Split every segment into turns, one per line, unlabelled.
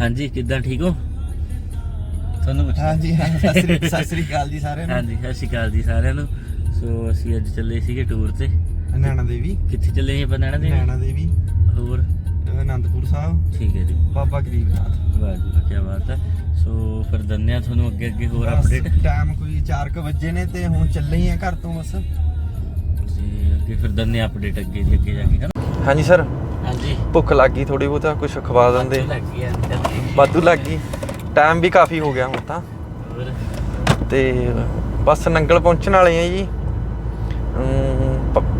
ਹਾਂਜੀ ਕਿੱਦਾਂ ਠੀਕ ਹੋ? ਤੁਹਾਨੂੰ ਪੁੱਛ
ਹਾਂਜੀ ਹਾਂ ਸਤਿ ਸ੍ਰੀ ਸਤਿ ਸ੍ਰੀ ਅਕਾਲ ਜੀ ਸਾਰਿਆਂ ਨੂੰ।
ਹਾਂਜੀ ਸਤਿ ਸ਼੍ਰੀ ਅਕਾਲ ਜੀ ਸਾਰਿਆਂ ਨੂੰ। ਸੋ ਅਸੀਂ ਅੱਜ ਚੱਲੇ ਸੀਗੇ ਟੂਰ ਤੇ।
ਨੈਣਾ ਦੇਵੀ।
ਕਿੱਥੇ ਚੱਲੇ ਸੀ ਆਪਾਂ ਨੈਣਾ ਦੇ
ਨੈਣਾ ਦੇਵੀ।
ਹੋਰ?
ਅਨੰਦਪੁਰ ਸਾਹਿਬ।
ਠੀਕ ਹੈ ਜੀ।
ਬਾਬਾ ਗਰੀਬਨਾਥ
ਵਾਹ ਜੀ ਕੀ ਬਾਤ ਹੈ। ਸੋ ਫਿਰ ਦੰਨੇ ਆ ਤੁਹਾਨੂੰ ਅੱਗੇ ਅੱਗੇ ਹੋਰ ਅਪਡੇਟ
ਟਾਈਮ ਕੋਈ 4:00 ਵਜੇ ਨੇ ਤੇ ਹੁਣ ਚੱਲੇ ਹੀ ਆ ਘਰ ਤੋਂ ਬਸ।
ਜੀ ਅੱਗੇ ਫਿਰ ਦੰਨੇ ਅਪਡੇਟ ਅੱਗੇ ਦੀ ਅੱਗੇ ਜਾ ਕੇ ਹਨਾ
ਹਾਂਜੀ ਸਰ
ਹਾਂਜੀ।
ਭੁੱਖ ਲੱਗ ਗਈ ਥੋੜੀ ਬਹੁਤਾ ਕੁਝ ਖਵਾ ਦਿੰਦੇ। ਵਾਧੂ ਲੱਗ ਗਈ। ਟਾਈਮ ਵੀ ਕਾਫੀ ਹੋ ਗਿਆ ਹੁਣ ਤਾਂ। ਤੇ ਬਸ ਨੰਗਲ ਪਹੁੰਚਣ ਵਾਲੇ ਆ ਜੀ।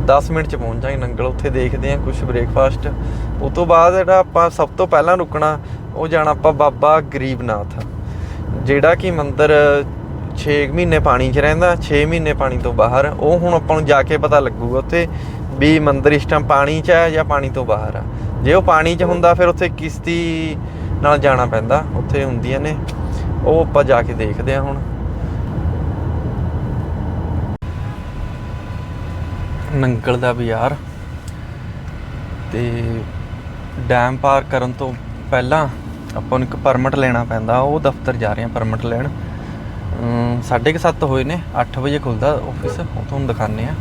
10 ਮਿੰਟ ਚ ਪਹੁੰਚ ਜਾਵਾਂਗੇ ਨੰਗਲ ਉੱਥੇ ਦੇਖਦੇ ਆ ਕੁਝ ਬ੍ਰੇਕਫਾਸਟ। ਉਸ ਤੋਂ ਬਾਅਦ ਜਿਹੜਾ ਆਪਾਂ ਸਭ ਤੋਂ ਪਹਿਲਾਂ ਰੁਕਣਾ ਉਹ ਜਾਣਾ ਆਪਾਂ ਬਾਬਾ ਗਰੀਬਨਾਥ। ਜਿਹੜਾ ਕਿ ਮੰਦਿਰ 6 ਮਹੀਨੇ ਪਾਣੀ 'ਚ ਰਹਿੰਦਾ 6 ਮਹੀਨੇ ਪਾਣੀ ਤੋਂ ਬਾਹਰ ਉਹ ਹੁਣ ਆਪਾਂ ਨੂੰ ਜਾ ਕੇ ਪਤਾ ਲੱਗੂਗਾ ਉੱਥੇ। ਵੀ ਮੰਦਰ ਇਸ ਟਾਈਮ ਪਾਣੀ 'ਚ ਹੈ ਜਾਂ ਪਾਣੀ ਤੋਂ ਬਾਹਰ ਆ? ਜੇ ਉਹ ਪਾਣੀ 'ਚ ਹੁੰਦਾ ਫਿਰ ਉੱਥੇ ਕਿਸ਼ਤੀ ਨਾਲ ਜਾਣਾ ਪੈਂਦਾ। ਉੱਥੇ ਹੁੰਦੀਆਂ ਨੇ। ਉਹ ਆਪਾਂ ਜਾ ਕੇ ਦੇਖਦੇ ਆ ਹੁਣ। ਨੰਗਲ ਦਾ ਬਾਜ਼ਾਰ। ਤੇ ਡੈਮ ਪਾਰ ਕਰਨ ਤੋਂ ਪਹਿਲਾਂ ਆਪਾਂ ਨੂੰ ਇੱਕ ਪਰਮਿਟ ਲੈਣਾ ਪੈਂਦਾ। ਉਹ ਦਫ਼ਤਰ ਜਾ ਰਹੇ ਆ ਪਰਮਿਟ ਲੈਣ। ਅਮ, ਸਾਢੇ ਕੁ ਸੱਤ ਹੋਏ ਨੇ। 8 ਵਜੇ ਖੁੱਲਦਾ ਆਫਿਸ ਉਹ ਤੁਹਾਨੂੰ ਦਿਖਾਣੇ ਆ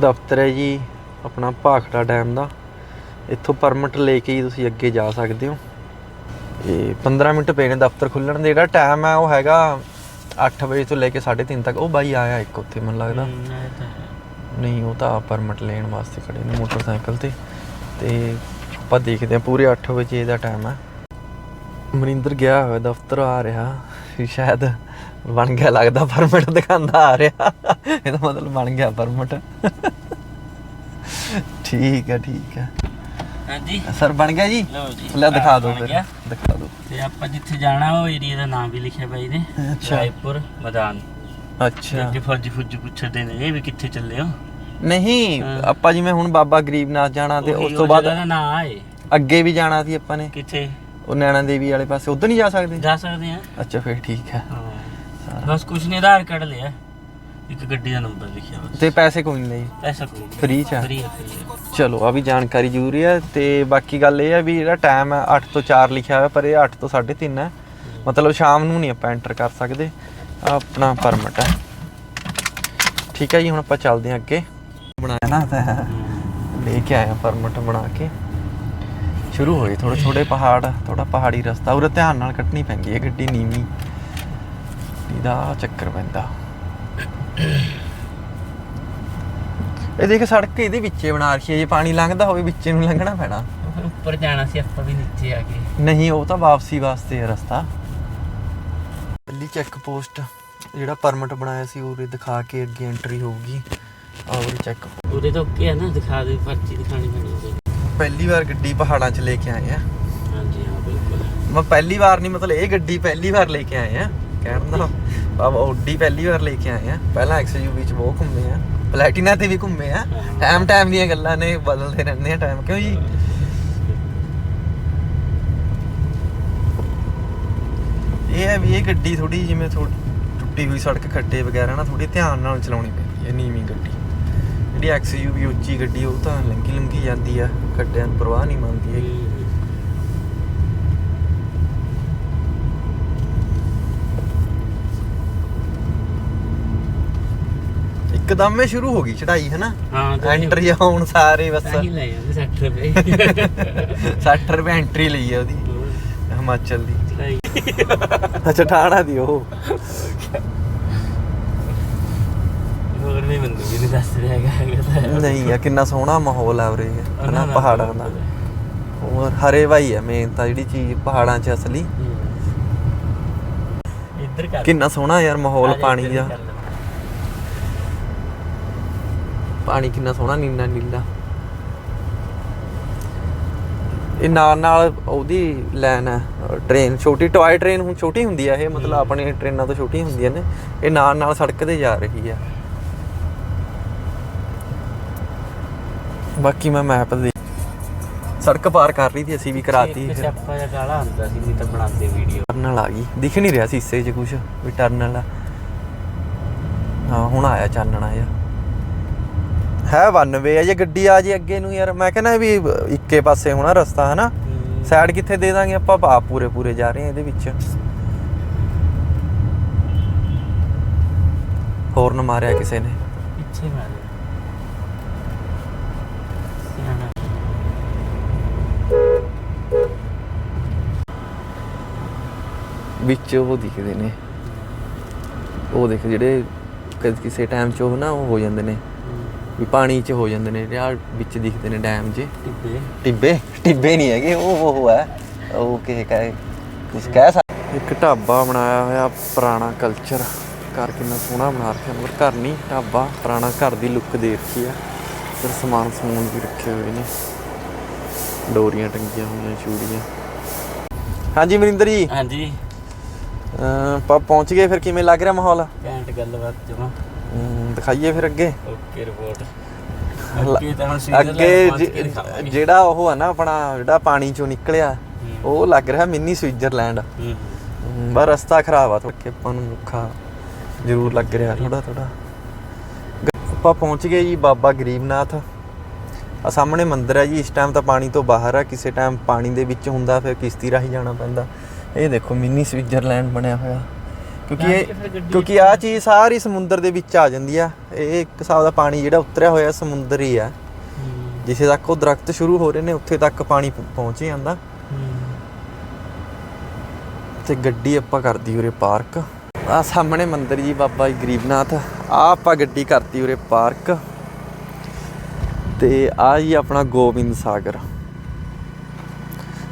ਦਫ਼ਤਰ ਹੈ ਜੀ ਆਪਣਾ ਭਾਖੜਾ ਡੈਮ ਦਾ। ਇੱਥੋਂ ਪਰਮਿਟ ਲੈ ਕੇ ਹੀ ਤੁਸੀਂ ਅੱਗੇ ਜਾ ਸਕਦੇ ਹੋ। ਇਹ 15 ਮਿੰਟ ਪਏ ਨੇ ਦਫ਼ਤਰ ਖੁੱਲਣ ਦੇ ਜਿਹੜਾ ਟਾਈਮ ਹੈ ਉਹ ਹੈਗਾ 8 ਵਜੇ ਤੋਂ ਲੈ ਕੇ 3:30 ਤੱਕ। ਉਹ ਬਾਈ ਆਇਆ ਇੱਕ ਉੱਥੇ ਮੈਨੂੰ ਲੱਗਦਾ। ਨਹੀਂ ਉਹ ਤਾਂ ਪਰਮਿਟ ਲੈਣ ਵਾਸਤੇ ਖੜੇ ਨੇ ਮੋਟਰਸਾਈਕਲ ਤੇ। ਤੇ ਆਪਾਂ ਦੇਖਦੇ ਹਾਂ ਪੂਰੇ 8 ਵਜੇ ਦਾ ਟਾਈਮ ਹੈ। ਮਨਿੰਦਰ ਗਿਆ ਹੋਇਆ ਦਫ਼ਤਰ ਆ ਰਿਹਾ। ਸ਼ਾਇਦ ਬਣ ਗਿਆ ਲੱਗਦਾ ਪਰਮਿਟ ਦਿਖਾਉਂਦਾ ਆ ਰਿਹਾ। ਇਹਦਾ ਮਤਲਬ ਬਣ ਗਿਆ ਪਰਮਿਟ। ਠੀਕ ਹੈ ਠੀਕ ਹੈ।
ਹਾਂਜੀ।
ਸਰ ਬਣ ਗਿਆ ਜੀ?
ਲਓ ਜੀ।
ਲੈ ਦਿਖਾ ਦਿਓ ਫਿਰ। ਦਿਖਾ ਦਿਓ।
ਤੇ ਆਪਾਂ ਜਿੱਥੇ ਜਾਣਾ ਉਹ ਏਰੀਆ ਦਾ ਨਾਮ ਵੀ ਲਿਖਿਆ ਬਾਈ ਨੇ।
ਅੱਛਾ।
ਰਾਏਪੁਰ ਮੈਦਾਨ।
ਅੱਛਾ।
ਅੱਗੇ ਫਰਜੀ ਫੁੱਜ ਪੁੱਛਦੇ ਨੇ ਇਹ ਵੀ ਕਿੱਥੇ ਚੱਲੇ ਹੋ?
ਨਹੀਂ। ਆਪਾਂ ਜਿਵੇਂ ਹੁਣ ਬਾਬਾ ਗਰੀਬਨਾਥ ਜਾਣਾ ਤੇ ਉਸ ਤੋਂ ਬਾਅਦ
ਨਾਂ ਆਏ
ਅੱਗੇ ਵੀ ਜਾਣਾ ਸੀ ਆਪਾਂ ਨੇ।
ਕਿੱਥੇ?
ਉਹ ਨੈਣਾ ਦੇਵੀ ਵਾਲੇ ਪਾਸੇ ਉਧਰ ਨਹੀਂ ਜਾ ਸਕਦੇ?
ਜਾ ਸਕਦੇ ਆ।
ਅੱਛਾ ਫਿਰ ਠੀਕ ਹੈ।
ਹਾਂ। ਬਸ ਕੁਛ ਨਹੀਂ ਆਧਾਰ ਕਾਰਡ ਲਿਆ। ਇੱਕ ਗੱਡੀ ਦਾ ਨੰਬਰ ਲਿਖਿਆ ਬਸ।
ਤੇ ਪੈਸੇ ਕੋਈ ਨਹੀਂ
ਪੈਸਾ ਕੋਈ
ਫ੍ਰੀ ਚ ਆ?
ਫ੍ਰੀ ਹੈ free ਹੈ।
ਚਲੋ ਆ ਵੀ ਜਾਣਕਾਰੀ ਜ਼ਰੂਰੀ ਹੈ ਤੇ ਬਾਕੀ ਗੱਲ ਇਹ ਹੈ ਵੀ ਜਿਹੜਾ ਟਾਈਮ ਹੈ 8 ਤੋਂ 4 ਲਿਖਿਆ ਹੋਇਆ ਪਰ ਇਹ 8 ਤੋਂ 3:30 ਹੈ ਮਤਲਬ ਸ਼ਾਮ ਨੂੰ ਨਹੀਂ ਆਪਾਂ ਐਂਟਰ ਕਰ ਸਕਦੇ। ਆਹ ਆਪਣਾ ਪਰਮਿਟ ਹੈ ਠੀਕ ਹੈ ਜੀ ਹੁਣ ਆਪਾਂ ਚੱਲਦੇ ਹਾਂ ਅੱਗੇ। ਬਣਾਇਆ ਨਾ ਤਾਂ ਲੈ ਕੇ ਆਇਆ ਪਰਮਿਟ ਬਣਾ ਕੇ। ਸ਼ੁਰੂ ਹੋਏ ਥੋੜੇ ਥੋੜੇ ਪਹਾੜ ਥੋੜਾ ਪਹਾੜੀ ਰਸਤਾ। ਉਰੇ ਧਿਆਨ ਨਾਲ ਕੱਟਣੀ ਪੈਂਦੀ ਹੈ ਗੱਡੀ ਨੀਵੀਂ। ਇਹਦਾ ਚੱਕਰ ਪੈਂਦਾ। ਇਹ ਦੇਖ ਸੜਕ ਇਹਦੇ ਵਿੱਚੇ ਬਣਾ ਰੱਖੀ ਹੈ ਜੇ ਪਾਣੀ ਲੰਘਦਾ ਹੋਵੇ ਵਿੱਚੇ ਨੂੰ ਲੰਘਣਾ ਪੈਣਾ।
ਉੱਪਰ ਜਾਣਾ ਸੀ ਆਪਾਂ ਵੀ ਨੀਚੇ ਆ ਕੇ
ਨਹੀਂ ਉਹ ਤਾਂ ਵਾਪਸੀ ਵਾਸਤੇ ਹੈ ਰਸਤਾ। ਪਹਿਲੀ ਚੈੱਕ ਪੋਸਟ ਜਿਹੜਾ ਪਰਮਿਟ ਬਣਾਇਆ ਸੀ ਉਹਦੇ ਦਿਖਾ ਕੇ ਅੱਗੇ ਐਂਟਰੀ ਹੋਊਗੀ। ਔਰ ਚੈੱਕ
ਉਹਦੇ ਤੋਂ ਕੀ ਹੈ ਨਾ ਦਿਖਾ ਦੇ ਪਰਚੀ ਦਿਖਾਣੀ ਪੈਣੀ ਉਹਦੇ
ਪਹਿਲੀ ਵਾਰ ਗੱਡੀ ਪਹਾੜਾਂ 'ਚ ਲੈ ਕੇ ਆਏ ਆ।
ਹਾਂਜੀ ਹਾਂ ਬਿਲਕੁਲ।
ਮੈਂ ਪਹਿਲੀ ਵਾਰ ਨਹੀਂ ਮਤਲਬ ਇਹ ਗੱਡੀ ਪਹਿਲੀ ਵਾਰ ਲੈ ਕੇ ਆਏ ਆ। ਕਹਿਣ ਦਾ ਬਾਬਾ ਓਡੀ ਪਹਿਲੀ ਵਾਰ ਲੈ ਕੇ ਆਏ ਆ। ਪਹਿਲਾਂ ਐਕਸਯੂਵੀ 'ਚ ਬਹੁਤ ਘੁੰਮੇ ਆ। ਪਲੈਟੀਨਾ ਤੇ ਵੀ ਘੁੰਮੇ ਆ। ਟਾਈਮ ਟਾਈਮ ਦੀਆਂ ਗੱਲਾਂ ਨੇ, ਬਦਲਦੇ ਰਹਿੰਦੇ ਆ ਟਾਈਮ। ਕਿਉਂ ਜੀ? ਇਹ ਹੈ ਵੀ ਇਹ ਗੱਡੀ ਥੋੜੀ ਜਿਵੇਂ ਥੋੜੀ ਟੁੱਟੀ ਹੋਈ ਸੜਕ ਖੱਡੇ ਵਗੈਰਾ ਨਾ ਥੋੜੀ ਧਿਆਨ ਨਾਲ ਚਲਾਉਣੀ ਪੈਂਦੀ ਹੈ ਨੀਵੀਂ ਗੱਡੀ। ਜਿਹੜੀ ਐਕਸਯੂਵੀ ਉੱਚੀ ਗੱਡੀ, ਉਹ ਤਾਂ ਲੰਗੀ ਲੰਗੀ ਜਾਂਦੀ ਆ। ਖੱਡਿਆਂ ਨੂੰ ਪਰਵਾਹ ਨਹੀਂ ਮੰਨਦੀ ਹੈਗੀ। ਇੱਕਦਮ ਹੀ ਸ਼ੁਰੂ ਹੋ ਗਈ ਚੜਾਈ ਹੈ ਨਾ
ਹਾਂ ਤਾਂ ਹੀ-
ਐਂਟਰੀ ਆਉਣ ਸਾਰੇ ਬਸ।
ਤਾਂ ਹੀ ਲੈ ਜਾਂਦੇ 60 ਰੁਪਏ।
60 ਰੁਪਏ ਐਂਟਰੀ ਲਈ ਹੈ ਉਹਦੀ ਹਿਮਾਚਲ ਦੀ। ਅੱਛਾ ਠਾਣਾ ਦੀ ਉਹ।
ਹੋਰ ਵੀ ਬੰਦੂ ਵੀ ਨਹੀਂ ਦੱਸ ਰਿਹਾ ਹੈਗਾ
ਨਹੀਂ ਆ ਕਿੰਨਾ ਸੋਹਣਾ ਮਾਹੌਲ ਆ ਉਰੇ। ਹਨਾ ਪਹਾੜਾਂ ਦਾ। ਹੋਰ ਹਰੇ ਭਾਈ ਆ ਮੇਨ ਤਾਂ ਜਿਹੜੀ ਚੀਜ਼ ਪਹਾੜਾਂ 'ਚ ਅਸਲੀ।
ਇੱਧਰ ਕਰ।
ਕਿੰਨਾ ਸੋਹਣਾ ਯਾਰ ਮਾਹੌਲ ਪਾਣੀ ਦਾ
ਕਰ ਲੈ।
ਪਾਣੀ ਕਿੰਨਾ ਸੋਹਣਾ ਨੀਲਾ ਨੀਲਾ। ਇਹ ਨਾਲ ਨਾਲ ਉਹਦੀ ਲਾਈਨ ਹੈ ਟ੍ਰੇਨ ਛੋਟੀ ਟੌਏ ਟ੍ਰੇਨ ਹੁਣ ਛੋਟੀ ਹੁੰਦੀ ਆ ਇਹ ਮਤਲਬ ਆਪਣੀ ਟ੍ਰੇਨਾਂ ਤੋਂ ਛੋਟੀ ਹੁੰਦੀਆਂ ਨੇ। ਇਹ ਨਾਲ ਨਾਲ ਸੜਕ ਤੇ ਜਾ ਰਹੀ ਆ। ਬਾਕੀ ਮੈਂ ਮੈਪ ਦੇ ਸੜਕ ਪਾਰ ਕਰ ਰਹੀ ਸੀ ਅਸੀਂ ਵੀ ਕਰਾਤੀ
ਇੱਕ ਸਿਆਪਾ ਜਿਹਾ ਕਾਲਾ ਹੁੰਦਾ ਸੀ ਨਹੀਂ ਤਾਂ ਬਣਾਉਂਦੇ ਵੀਡੀਓ
ਟਰਨਲ ਆ ਗਈ। ਦਿਖ ਨਹੀਂ ਰਿਹਾ ਸੀ ਹਿੱਸੇ 'ਚ ਕੁਝ ਵੀ ਟਰਨਲ ਆ ਹਾਂ ਹੁਣ ਆਇਆ ਚਾਨਣਾ ਆ ਹੈ ਵਨ ਵੇ ਆ ਜੇ ਗੱਡੀ ਆ ਜੇ ਅੱਗੇ ਨੂੰ ਯਾਰ ਮੈਂ ਕਹਿੰਦਾ ਵੀ ਇੱਕੇ ਪਾਸੇ ਹੋਣਾ ਰਸਤਾ ਹਨਾ? ਸਾਈਡ ਕਿੱਥੇ ਦੇ ਦਾਂਗੇ ਆਪਾਂ? ਆਪ ਪੂਰੇ ਪੂਰੇ ਜਾ ਰਹੇ ਹਾਂ ਇਹਦੇ ਵਿੱਚ। ਹੋਰਨ ਮਾਰਿਆ ਕਿਸੇ ਨੇ।
ਪਿੱਛੇ ਮਾਰਿਆ।
ਵਿੱਚ ਉਹ ਦਿਖਦੇ ਨੇ। ਉਹ ਦੇਖ ਜਿਹੜੇ ਕਿਸੇ ਟਾਈਮ 'ਚ ਉਹ ਨਾ ਉਹ ਹੋ ਜਾਂਦੇ ਨੇ। ਵੀ ਪਾਣੀ 'ਚ ਹੋ ਜਾਂਦੇ ਨੇ ਯਾਰ ਵਿੱਚ ਦਿਖਦੇ ਨੇ ਡੈਮ 'ਚ
ਟਿੱਬੇ।
ਟਿੱਬੇ? ਟਿੱਬੇ ਨਹੀਂ ਹੈਗੇ ਉਹ ਉਹ ਹੈ। ਉਹ ਕਿਸੇ ਕਹੇ ਕੁਝ ਕਹਿ ਸਕਦੇ ਇੱਕ ਢਾਬਾ ਬਣਾਇਆ ਹੋਇਆ ਪੁਰਾਣਾ ਕਲਚਰ ਘਰ ਕਿੰਨਾ ਸੋਹਣਾ ਬਣਾ ਰੱਖਿਆ ਮਗਰ ਘਰ ਨਹੀਂ ਢਾਬਾ ਪੁਰਾਣਾ ਘਰ ਦੀ ਲੁੱਕ ਦੇ ਰੱਖੀ ਆ। ਫਿਰ ਸਮਾਨ ਸਮੂਨ ਵੀ ਰੱਖੇ ਹੋਏ ਨੇ। ਡੋਰੀਆਂ ਟੰਗੀਆਂ ਹੋਈਆਂ ਚੂੜੀਆਂ। ਹਾਂਜੀ ਮਨਿੰਦਰ ਜੀ।
ਹਾਂਜੀ।
ਆਪਾਂ ਪਹੁੰਚ ਗਏ ਫਿਰ ਕਿਵੇਂ ਲੱਗ ਰਿਹਾ ਮਾਹੌਲ?
ਘੈਂਟ ਗੱਲਬਾਤ ਜਮਾ।
ਦਿਖਾਈਏ ਫਿਰ ਅੱਗੇ।
ਓਕੇ ਰਿਪੋਰਟ ਅੱਗੇ।
ਜਿਹੜਾ ਉਹ ਆ ਨਾ ਆਪਣਾ ਜਿਹੜਾ ਪਾਣੀ ਚੋਂ ਨਿਕਲਿਆ। ਉਹ ਲੱਗ ਰਿਹਾ ਮਿੰਨੀ ਸਵਿਟਜ਼ਰਲੈਂਡ। ਬਸ ਰਸਤਾ ਖਰਾਬ ਆ ਥੋੜਾ ਆਪਾਂ ਨੂੰ ਔਖਾ ਜ਼ਰੂਰ ਲੱਗ ਰਿਹਾ ਥੋੜਾ ਥੋੜਾ ਆਪਾਂ ਪਹੁੰਚ ਗਏ ਜੀ ਬਾਬਾ ਗਰੀਬਨਾਥ। ਆ ਸਾਹਮਣੇ ਮੰਦਿਰ ਹੈ ਜੀ ਇਸ ਟਾਈਮ ਤਾਂ ਪਾਣੀ ਤੋਂ ਬਾਹਰ ਆ ਕਿਸੇ ਟਾਈਮ ਪਾਣੀ ਦੇ ਵਿੱਚ ਹੁੰਦਾ ਫਿਰ ਕਿਸ਼ਤੀ ਰਾਹੀਂ ਜਾਣਾ ਪੈਂਦਾ। ਇਹ ਦੇਖੋ ਮਿੰਨੀ ਸਵਿਟਜ਼ਰਲੈਂਡ ਬਣਿਆ ਹੋਇਆ। ਕਿਉਂਕਿ ਇਹ ਕਿਉਂਕਿ ਆ ਚੀਜ਼ ਸਾਰੀ ਸਮੁੰਦਰ ਦੇ ਵਿੱਚ ਆ ਜਾਂਦੀ ਆ। ਇਹ ਇੱਕ ਹਿਸਾਬ ਦਾ ਪਾਣੀ ਜਿਹੜਾ ਉਤਰਿਆ ਹੋਇਆ ਸਮੁੰਦਰ ਹੀ। ਆ ਜਿੱਥੇ ਤੱਕ ਉਹ ਦਰਖਤ ਸ਼ੁਰੂ ਹੋ ਰਹੇ ਨੇ ਉੱਥੇ ਤੱਕ ਪਾਣੀ ਪ- ਪਹੁੰਚ ਜਾਂਦਾ। ਤੇ ਗੱਡੀ ਆਪਾਂ ਕਰਦੀ ਉਰੇ ਪਾਰਕ। ਆ ਸਾਹਮਣੇ ਮੰਦਿਰ ਜੀ ਬਾਬਾ ਜੀ ਗਰੀਬਨਾਥ। ਆ ਆਪਾਂ ਗੱਡੀ ਕਰਤੀ ਉਰੇ ਪਾਰਕ। ਤੇ ਆ ਜੀ ਆਪਣਾ ਗੋਬਿੰਦ ਸਾਗਰ।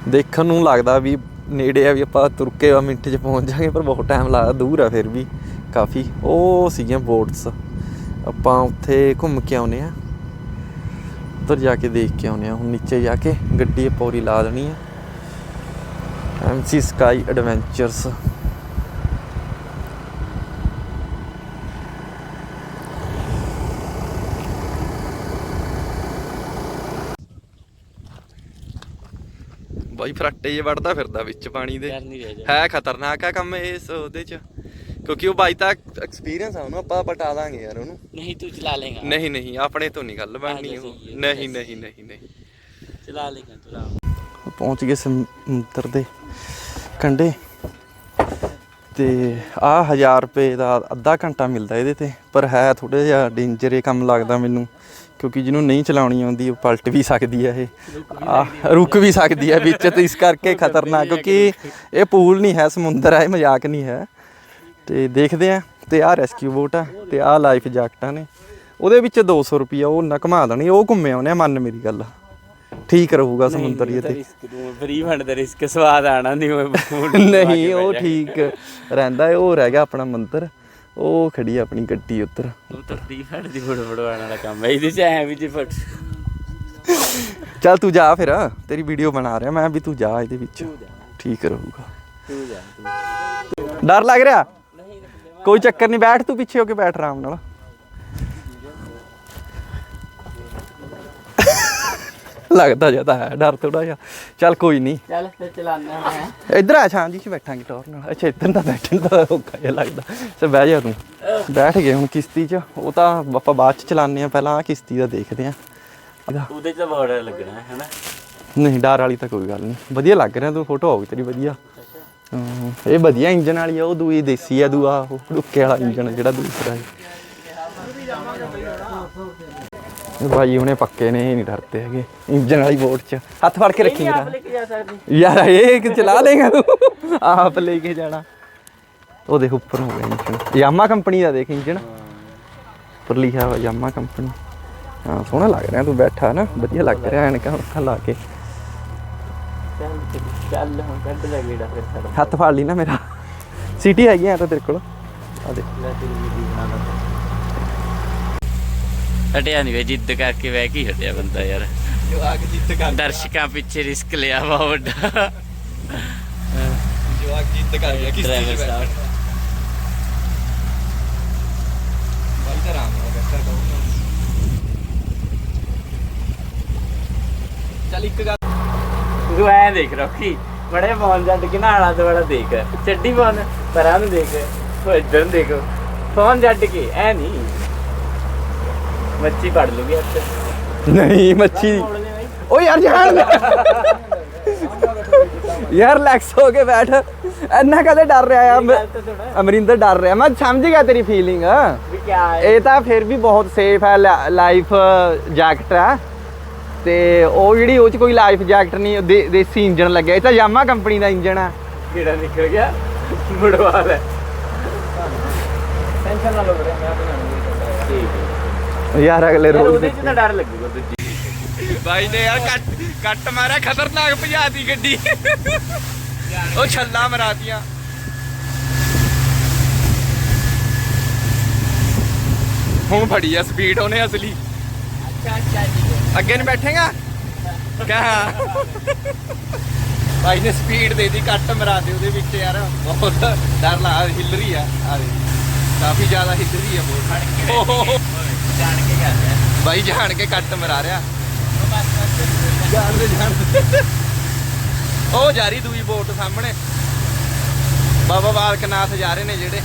ਦੇਖਣ ਨੂੰ ਲੱਗਦਾ ਵੀ ਨੇੜੇ ਆ ਵੀ ਆਪਾਂ ਤੁਰ ਕੇ ਆ ਮਿੰਟ 'ਚ ਪਹੁੰਚ ਜਾਾਂਗੇ ਪਰ ਬਹੁਤ ਟਾਈਮ ਲੱਗਦਾ, ਦੂਰ ਆ ਫਿਰ ਵੀ, ਕਾਫੀ। ਉਹ ਸੀਗੀਆਂ ਬੋਟਸ ਆਪਾਂ ਉੱਥੇ ਘੁੰਮ ਕੇ ਆਉਨੇ ਆ ਉੱਧਰ ਜਾ ਕੇ ਦੇਖ ਕੇ ਆਉਨੇ ਆ ਹੁਣ ਨੀਚੇ ਜਾ ਕੇ ਗੱਡੀ ਆਪਾਂ ਲਾ ਦੇਣੀ ਆ। ਐਮਸੀ ਸਕਾਈ ਐਡਵੈਂਚਰਸ ਬਾਈ ਫਰਾਟੇ ਜੇ ਵੜਦਾ ਫਿਰਦਾ ਵਿੱਚ ਪਾਣੀ ਦੇ।
ਕਰ ਨਹੀਂ ਰਿਹਾ
ਹੈ ਖਤਰਨਾਕ ਆ ਕੰਮ ਇਸ ਉਹਦੇ ਚ। ਕਿਉਂਕਿ ਉਹ ਬਾਈ ਤਾਂ ਐਕਸਪੀਰੀਅੰਸ ਆ ਉਹਨੂੰ ਆਪਾਂ ਪਟਾ ਦਾਂਗੇ ਯਾਰ ਉਹਨੂੰ।
ਨਹੀਂ ਤੂੰ ਚਲਾ ਲੇਗਾ।
ਨਹੀਂ ਨਹੀਂ ਆਪਣੇ ਤੋਂ ਨਹੀਂ ਗੱਲ ਬਣਨੀ ਉਹ। ਨਹੀਂ ਨਹੀਂ ਨਹੀਂ ਨਹੀਂ।
ਚਲਾ ਲੇਗਾ ਚਲਾ।
ਪਹੁੰਚ ਗਏ ਸਮੁੰਦਰ ਦੇ ਕੰਢੇ। ਤੇ ਆ 1000 ਰੁਪਏ ਦਾ ਅੱਧਾ ਘੰਟਾ ਮਿਲਦਾ ਇਹਦੇ ਤੇ। ਪਰ ਹੈ ਥੋੜਾ ਜਿਹਾ ਡੇਂਜਰ ਇਹ ਕੰਮ ਲੱਗਦਾ ਮੈਨੂੰ। ਕਿਉਂਕਿ ਜਿਹਨੂੰ ਨਹੀਂ ਚਲਾਉਣੀ ਆਉਂਦੀ ਉਹ ਪਲਟ ਵੀ ਸਕਦੀ ਹੈ ਇਹ। ਆ ਰੁਕ ਵੀ ਸਕਦੀ ਹੈ ਵਿੱਚ ਤੇ ਇਸ ਕਰਕੇ ਖਤਰਨਾਕ ਕਿਉਂਕਿ ਇਹ ਪੂਲ ਨਹੀਂ ਹੈ ਸਮੁੰਦਰ ਹੈ ਮਜ਼ਾਕ ਨਹੀਂ ਹੈ। ਤੇ ਦੇਖਦੇ ਆ ਤੇ ਆ ਰੈਸਕਿਊ ਬੋਟ ਆ ਤੇ ਆ ਲਾਈਫ ਜੈਕਟਾਂ ਨੇ। ਉਹਦੇ ਵਿੱਚ 200 ਰੁਪਿਆ ਉਹ ਨਾ ਘੁਮਾ ਦੇਣੀ ਉਹ ਘੁੰਮੇ ਆਉਨੇ ਮੰਨ ਮੇਰੀ ਗੱਲ। ਠੀਕ ਰਹੂਗਾ ਸਮੁੰਦਰ ਹੀ ਤੇ
ਫਰੀ ਫੰਡ ਦਾ ਰਿਸਕ ਸਵਾਦ ਆਣਾ ਨਹੀਂ ਉਹ
ਨਹੀਂ ਉਹ ਠੀਕ ਰਹਿੰਦਾ ਉਹ ਰਹਿ ਗਿਆ ਆਪਣਾ ਮੰਦਰ। ਉਹ ਖੜੀ ਆ ਆਪਣੀ ਗੱਡੀ ਉੱਤਰ
ਤਾਂ ਫਰੀ ਫੰਡ ਦੀ ਫੋਟੋ ਫੜਵਾਉਣ ਵਾਲਾ ਕੰਮ ਹੈ ਇਹਦੇ ਚ ਐ ਵੀ ਜੇ ਫਟ
ਚੱਲ ਤੂੰ ਜਾ ਫਿਰ ਤੇਰੀ ਵੀਡੀਓ ਬਣਾ ਰਿਹਾ ਮੈਂ ਵੀ ਤੂੰ ਜਾ ਇਹਦੇ ਵਿੱਚ। ਠੀਕ ਰਹੂਗਾ।
ਤੂੰ ਜਾ।
ਡਰ ਲੱਗ ਰਿਹਾ? ਕੋਈ ਚੱਕਰ ਨਹੀਂ ਬੈਠ ਤੂੰ ਪਿੱਛੇ ਹੋ ਕੇ ਬੈਠ ਆਰਾਮ ਨਾਲ। ਲੱਗਦਾ ਜ਼ਿਆਦਾ ਹੈ ਡਰ ਥੋੜਾ ਜਿਹਾ। ਚੱਲ ਕੋਈ ਨਹੀਂ।
ਚੱਲ ਫਿਰ ਚਲਾਣਾ ਹੈ
ਇੱਧਰ ਆ ਛਾਂ ਜੀ ਚ ਬੈਠਾਂਗੇ ਟੌਰ ਨਾਲ। ਅੱਛਾ ਇੱਧਰ ਤਾਂ ਬੈਠਣ ਦਾ ਔਖਾ ਜਿਹਾ ਲੱਗਦਾ। ਤੇ ਬਹਿ ਜਾ ਤੂੰ। ਬੈਠ ਗਏ ਹੁਣ ਕਿਸ਼ਤੀ 'ਚ। ਉਹ ਤਾਂ ਆਪਾਂ ਬਾਅਦ 'ਚ ਚਲਾਉਂਦੇ ਆ ਪਹਿਲਾਂ ਆ ਕਿਸ਼ਤੀ ਦਾ ਦੇਖਦੇ ਆ
ਉਹਦੇ ਚ ਤਾਂ ਬਾਰਡਰ ਲੱਗਣਾ ਹੈ ਹਨਾ
ਨਹੀਂ ਡਰ ਵਾਲੀ ਤਾਂ ਕੋਈ ਗੱਲ ਨਹੀਂ। ਵਧੀਆ ਲੱਗ ਰਿਹਾ ਤੂੰ ਫੋਟੋ ਆਉਗੀ ਤੇਰੀ ਵਧੀਆ। ਹਾਂ, ਇਹ ਵਧੀਆ ਇੰਜਨ ਵਾਲੀ ਆ ਉਹ ਦੂਈ ਦੇਸੀ ਆ ਦੂਆ ਉਹ ਡੁੱਕੇ ਵਾਲਾ ਇੰਜਨ ਜਿਹੜਾ ਦੂਸਰਾ ਹੈ। ਭਾਈ ਹੁਣੇ ਪੱਕੇ ਨੇ ਇਹ ਨਹੀਂ ਡਰਦੇ ਹੈਗੇ। ਇੰਜਨ ਵਾਲੀ ਬੋਟ 'ਚ। ਹੱਥ ਫੜ ਕੇ ਰੱਖੀ ਮੇਰਾ
ਲੈ ਕੇ ਜਾ ਸਕਦੀ।
ਯਾਰ ਇਹ ਕਿ ਚਲਾ ਲੇਗਾ ਤੂੰ। ਆਪ ਲੈ ਕੇ ਜਾਣਾ। ਉਹ ਦੇਖ ਉੱਪਰ ਹੋ ਗਿਆ ਇੰਜਣ। ਯਾਮਾ ਕੰਪਨੀ ਦਾ ਦੇਖ ਇੰਜਣ। ਉੱਪਰ ਲਿਖਿਆ ਹੋਇਆ ਯਾਮਾ ਕੰਪਨੀ। ਹਾਂ ਸੋਹਣਾ ਲੱਗ ਰਿਹਾ ਤੂੰ ਬੈਠਾ ਨਾ। ਵਧੀਆ ਲੱਗ ਰਿਹਾ ਐਨਕਾਂ ਉੱਠਾ ਲਾ ਕੇ।
ਚੱਲ ਚੱਲ ਹੁਣ ਕੱਢ ਲੈ ਗੇੜਾ ਫਿਰ ਸਾਡਾ।
ਹੱਥ ਫੜ ਲਈ ਨਾ ਮੇਰਾ। ਸਿਟੀ ਹੈਗੀ ਆ ਤਾਂ ਤੇਰੇ ਕੋਲ। ਆ ਦੇ
ਲੈ ਤੇਰੀ ਵੀਡੀਓ ਬਣਾ ਲਾ। ਹਟਿਆ ਨਹੀਂ ਵੇ ਜਿੱਦ ਕਰਕੇ ਬਹਿ ਕੇ ਹਟਿਆ ਬੰਦਾ ਯਾਰ।
ਜਵਾਕ ਜਿੱਤ ਕਰ
ਦਰਸ਼ਕਾਂ ਪਿੱਛੇ ਰਿਸਕ ਲਿਆ ਵਾ ਵੱਡਾ।
ਜਵਾਕ ਜਿੱਤ ਕਰ ਗਿਆ
ਡਰਾਈਵਰ ਸਾਹਿਬ।
ਬਾਈ ਤਾਂ ਆਰਾਮ ਨਾਲ ਬੈਠਾ ਕਹੂੰਗਾ ਚੱਲ ਇੱਕ ਗੱਲ
ਤੂੰ ਐ ਦੇਖ ਰੋਕੀ ਬੜੇ ਫੋਨ ਜੱਟ ਕੇ ਨਾਲਾ ਤੇ ਬੜਾ ਦੇਖ। ਚੱਡੀ ਫੋਨ ਪਰਾਂ ਨੂੰ ਦੇਖ ਉਹ ਇੱਧਰ ਨੂੰ ਦੇਖੋ। ਫੋਨ ਜੱਟ ਕੇ ਐ ਨਹੀਂ ਮੱਛੀ ਪੜ ਲੂਗੀ ਅੱਛਾ
ਨਹੀਂ ਮੱਛੀ। ਓ ਯਾਰ ਜਾਣ ਦੇ। ਯਾਰ ਰਿਲੈਕਸ ਹੋ ਕੇ ਬੈਠ। ਇੰਨਾ ਕਦੇ ਡਰ ਰਿਹਾ ਆ ਅਮਰਿੰਦਰ ਡਰ ਰਿਹਾ। ਮੈਂ ਸਮਝ ਗਿਆ ਤੇਰੀ ਫੀਲਿੰਗ
ਵੀ ਕਿਆ ਹੈ।
ਇਹ ਤਾਂ ਫਿਰ ਵੀ ਬਹੁਤ ਸੇਫ ਹੈ ਲਾਈਫ ਜੈਕਟ ਹੈ। ਤੇ ਉਹ ਜਿਹੜੀ ਉਹ ਚ ਕੋਈ ਲਾਈਫ ਜੈਕਟ ਨਹੀਂ ਦੇਸੀ ਇੰਜਨ ਲੱਗਿਆ। ਇਹ ਤਾਂ ਯਾਮਾ ਕੰਪਨੀ ਦਾ ਇੰਜਨ ਹੈ।
ਕੀੜਾ ਨਿਕਲ ਗਿਆ? ਮੁੜਵਾ ਲੈ। ਟੈਨਸ਼ਨ ਨਾ ਲਓ ਵੀਰੇ ਮੈਂ ਬਣਾਉਂਗਾ ਠੀਕ ਹੈ।
ਯਾਰ ਅਗਲੇ ਰੋਜ਼
ਉਹਦੇ ਚ ਤਾਂ ਡਰ ਲੱਗੂਗਾ ਦੂਜੀ
ਬਾਈ ਨੇ ਯਾਰ ਕੱਟ ਕੱਟ ਮਾਰਿਆ ਖਤਰਨਾਕ ਭਜਾਤੀ ਗੱਡੀ। ਉਹ ਛੱਲਾ ਮਰਾਤੀਆਂ। ਹੁਣ ਫੜੀ ਆ ਸਪੀਡ ਉਹਨੇ ਅਸਲੀ।
ਅੱਛਾ ਅੱਛਾ ਜੀ।
ਅੱਗੇ ਨਹੀਂ ਬੈਠੇਗਾ? ਕਹਾ ਭਾਈ ਨੇ ਸਪੀਡ ਦੇ ਦੀ ਕੱਟ ਮਰਾ ਦੇ ਉਹਦੇ ਵਿੱਚ ਯਾਰ। ਬਹੁਤ ਡਰ ਲਾ ਹਿੱਲ ਰਹੀ ਆ ਆ ਕਾਫੀ ਜ਼ਿਆਦਾ ਹਿੱਲ ਰਹੀ ਆ ਬਹੁਤ।
ਜਾਣ ਕੇ ਕਰਦੇ ਆ
ਬਾਈ ਜਾਣ ਕੇ ਕੱਟ ਮਰਾ ਰਿਹਾ ਜਾਣ ਦੇ ਜਾਣ ਦੇ। ਉਹ ਜਾਰੀ ਦੂਈ ਬੋਟ ਸਾਹਮਣੇ ਬਾਬਾ ਬਾਲਕਨਾਥ ਜਾ ਰਹੇ ਨੇ ਜਿਹੜੇ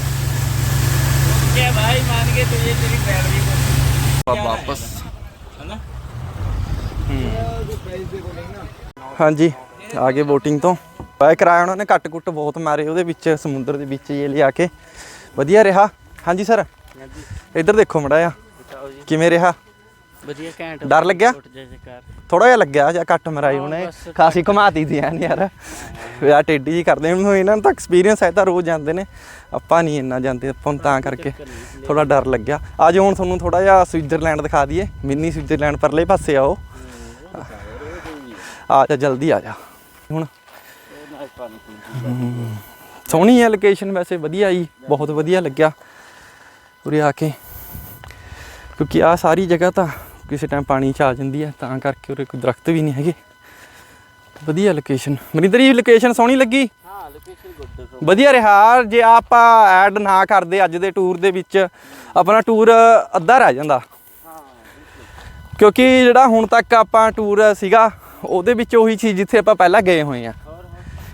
क्या भाई मान के तुझे तेरी बैटरी को
ਵਾਪਸ
है ना
ਹਾਂਜੀ ਆ ਗਏ VOTING ਤੋਂ ਬਾਏ ਕਰਾਇਆ ਉਹਨਾਂ ਨੇ ਕੱਟ ਕੁੱਟ ਬਹੁਤ ਮਾਰੇ ਉਹਦੇ ਵਿੱਚ ਸਮੁੰਦਰ ਦੇ ਵਿੱਚ ਇਹ ਲਿਆ ਕੇ ਵਧੀਆ ਰਿਹਾ ਹਾਂਜੀ ਸਰ ਇੱਧਰ ਦੇਖੋ ਮੜਾ ਆ ਕਿਵੇਂ ਰਿਹਾ?
ਵਧੀਆ ਘੈਂਟ
ਡਰ ਲੱਗਿਆ? ਥੋੜਾ ਜਿਹਾ ਲੱਗਿਆ ਜਾਂ ਘੱਟ ਮਰਾਈ ਉਹਨੇ ਖਾਸੀ ਘੁਮਾਤੀ ਦੀ ਐਨ ਯਾਰ। ਯਾ ਟੇਡੀ ਜੀ ਕਰਦੇ ਮੈਨੂੰ ਇਹਨਾਂ ਨੂੰ ਐਕਸਪੀਰੀਅੰਸ ਹੈ ਤਾਂ ਰੋਜ਼ ਜਾਂਦੇ ਨੇ। ਆਪਾਂ ਨਹੀਂ ਇੰਨਾ ਜਾਂਦੇ ਆਪਾਂ ਤਾਂ ਕਰਕੇ ਥੋੜਾ ਡਰ ਲੱਗਿਆ। ਅੱਜ ਹੁਣ ਤੁਹਾਨੂੰ ਥੋੜਾ ਜਿਹਾ ਸਵਿਟਜ਼ਰਲੈਂਡ ਦਿਖਾ ਦਈਏ। ਮਿੰਨੀ ਸਵਿਟਜ਼ਰਲੈਂਡ ਪਰਲੇ ਪਾਸੇ ਆਓ ਆ ਜਾ ਜਲਦੀ ਆ ਜਾ। ਹੁਣ। ਸੋਹਣੀ ਹੈ ਲੋਕੇਸ਼ਨ ਵੈਸੇ ਵਧੀਆ ਆਈ ਬਹੁਤ ਵਧੀਆ ਲੱਗਿਆ। ਉਰੇ ਆ ਕੇ। ਕਿਉਂਕਿ ਆ ਸਾਰੀ ਜਗ੍ਹਾ ਤਾਂ ਕਿਸੇ ਟਾਈਮ ਪਾਣੀ ਚ ਆ ਜਾਂਦੀ ਹੈ ਤਾਂ ਕਰਕੇ ਉਰੇ ਕੋਈ ਦਰਖਤ ਵੀ ਨਹੀਂ ਹੈਗੇ। ਵਧੀਆ ਲੋਕੇਸ਼ਨ ਮਨਿੰਦਰ ਜੀ ਲੋਕੇਸ਼ਨ ਸੋਹਣੀ ਲੱਗੀ? ਵਧੀਆ ਰਿਹਾ। ਜੇ ਆਪਾਂ ਐਡ ਨਾ ਕਰਦੇ ਅੱਜ ਦੇ ਟੂਰ ਦੇ ਵਿੱਚ ਆਪਣਾ ਟੂਰ ਅੱਧਾ ਰਹਿ ਜਾਂਦਾ। ਕਿਉਂਕਿ ਜਿਹੜਾ ਹੁਣ ਤੱਕ ਆਪਾਂ ਟੂਰ ਸੀਗਾ ਉਹਦੇ ਵਿੱਚ ਉਹੀ ਚੀਜ਼ ਜਿੱਥੇ ਆਪਾਂ ਪਹਿਲਾਂ ਗਏ ਹੋਏ ਆ।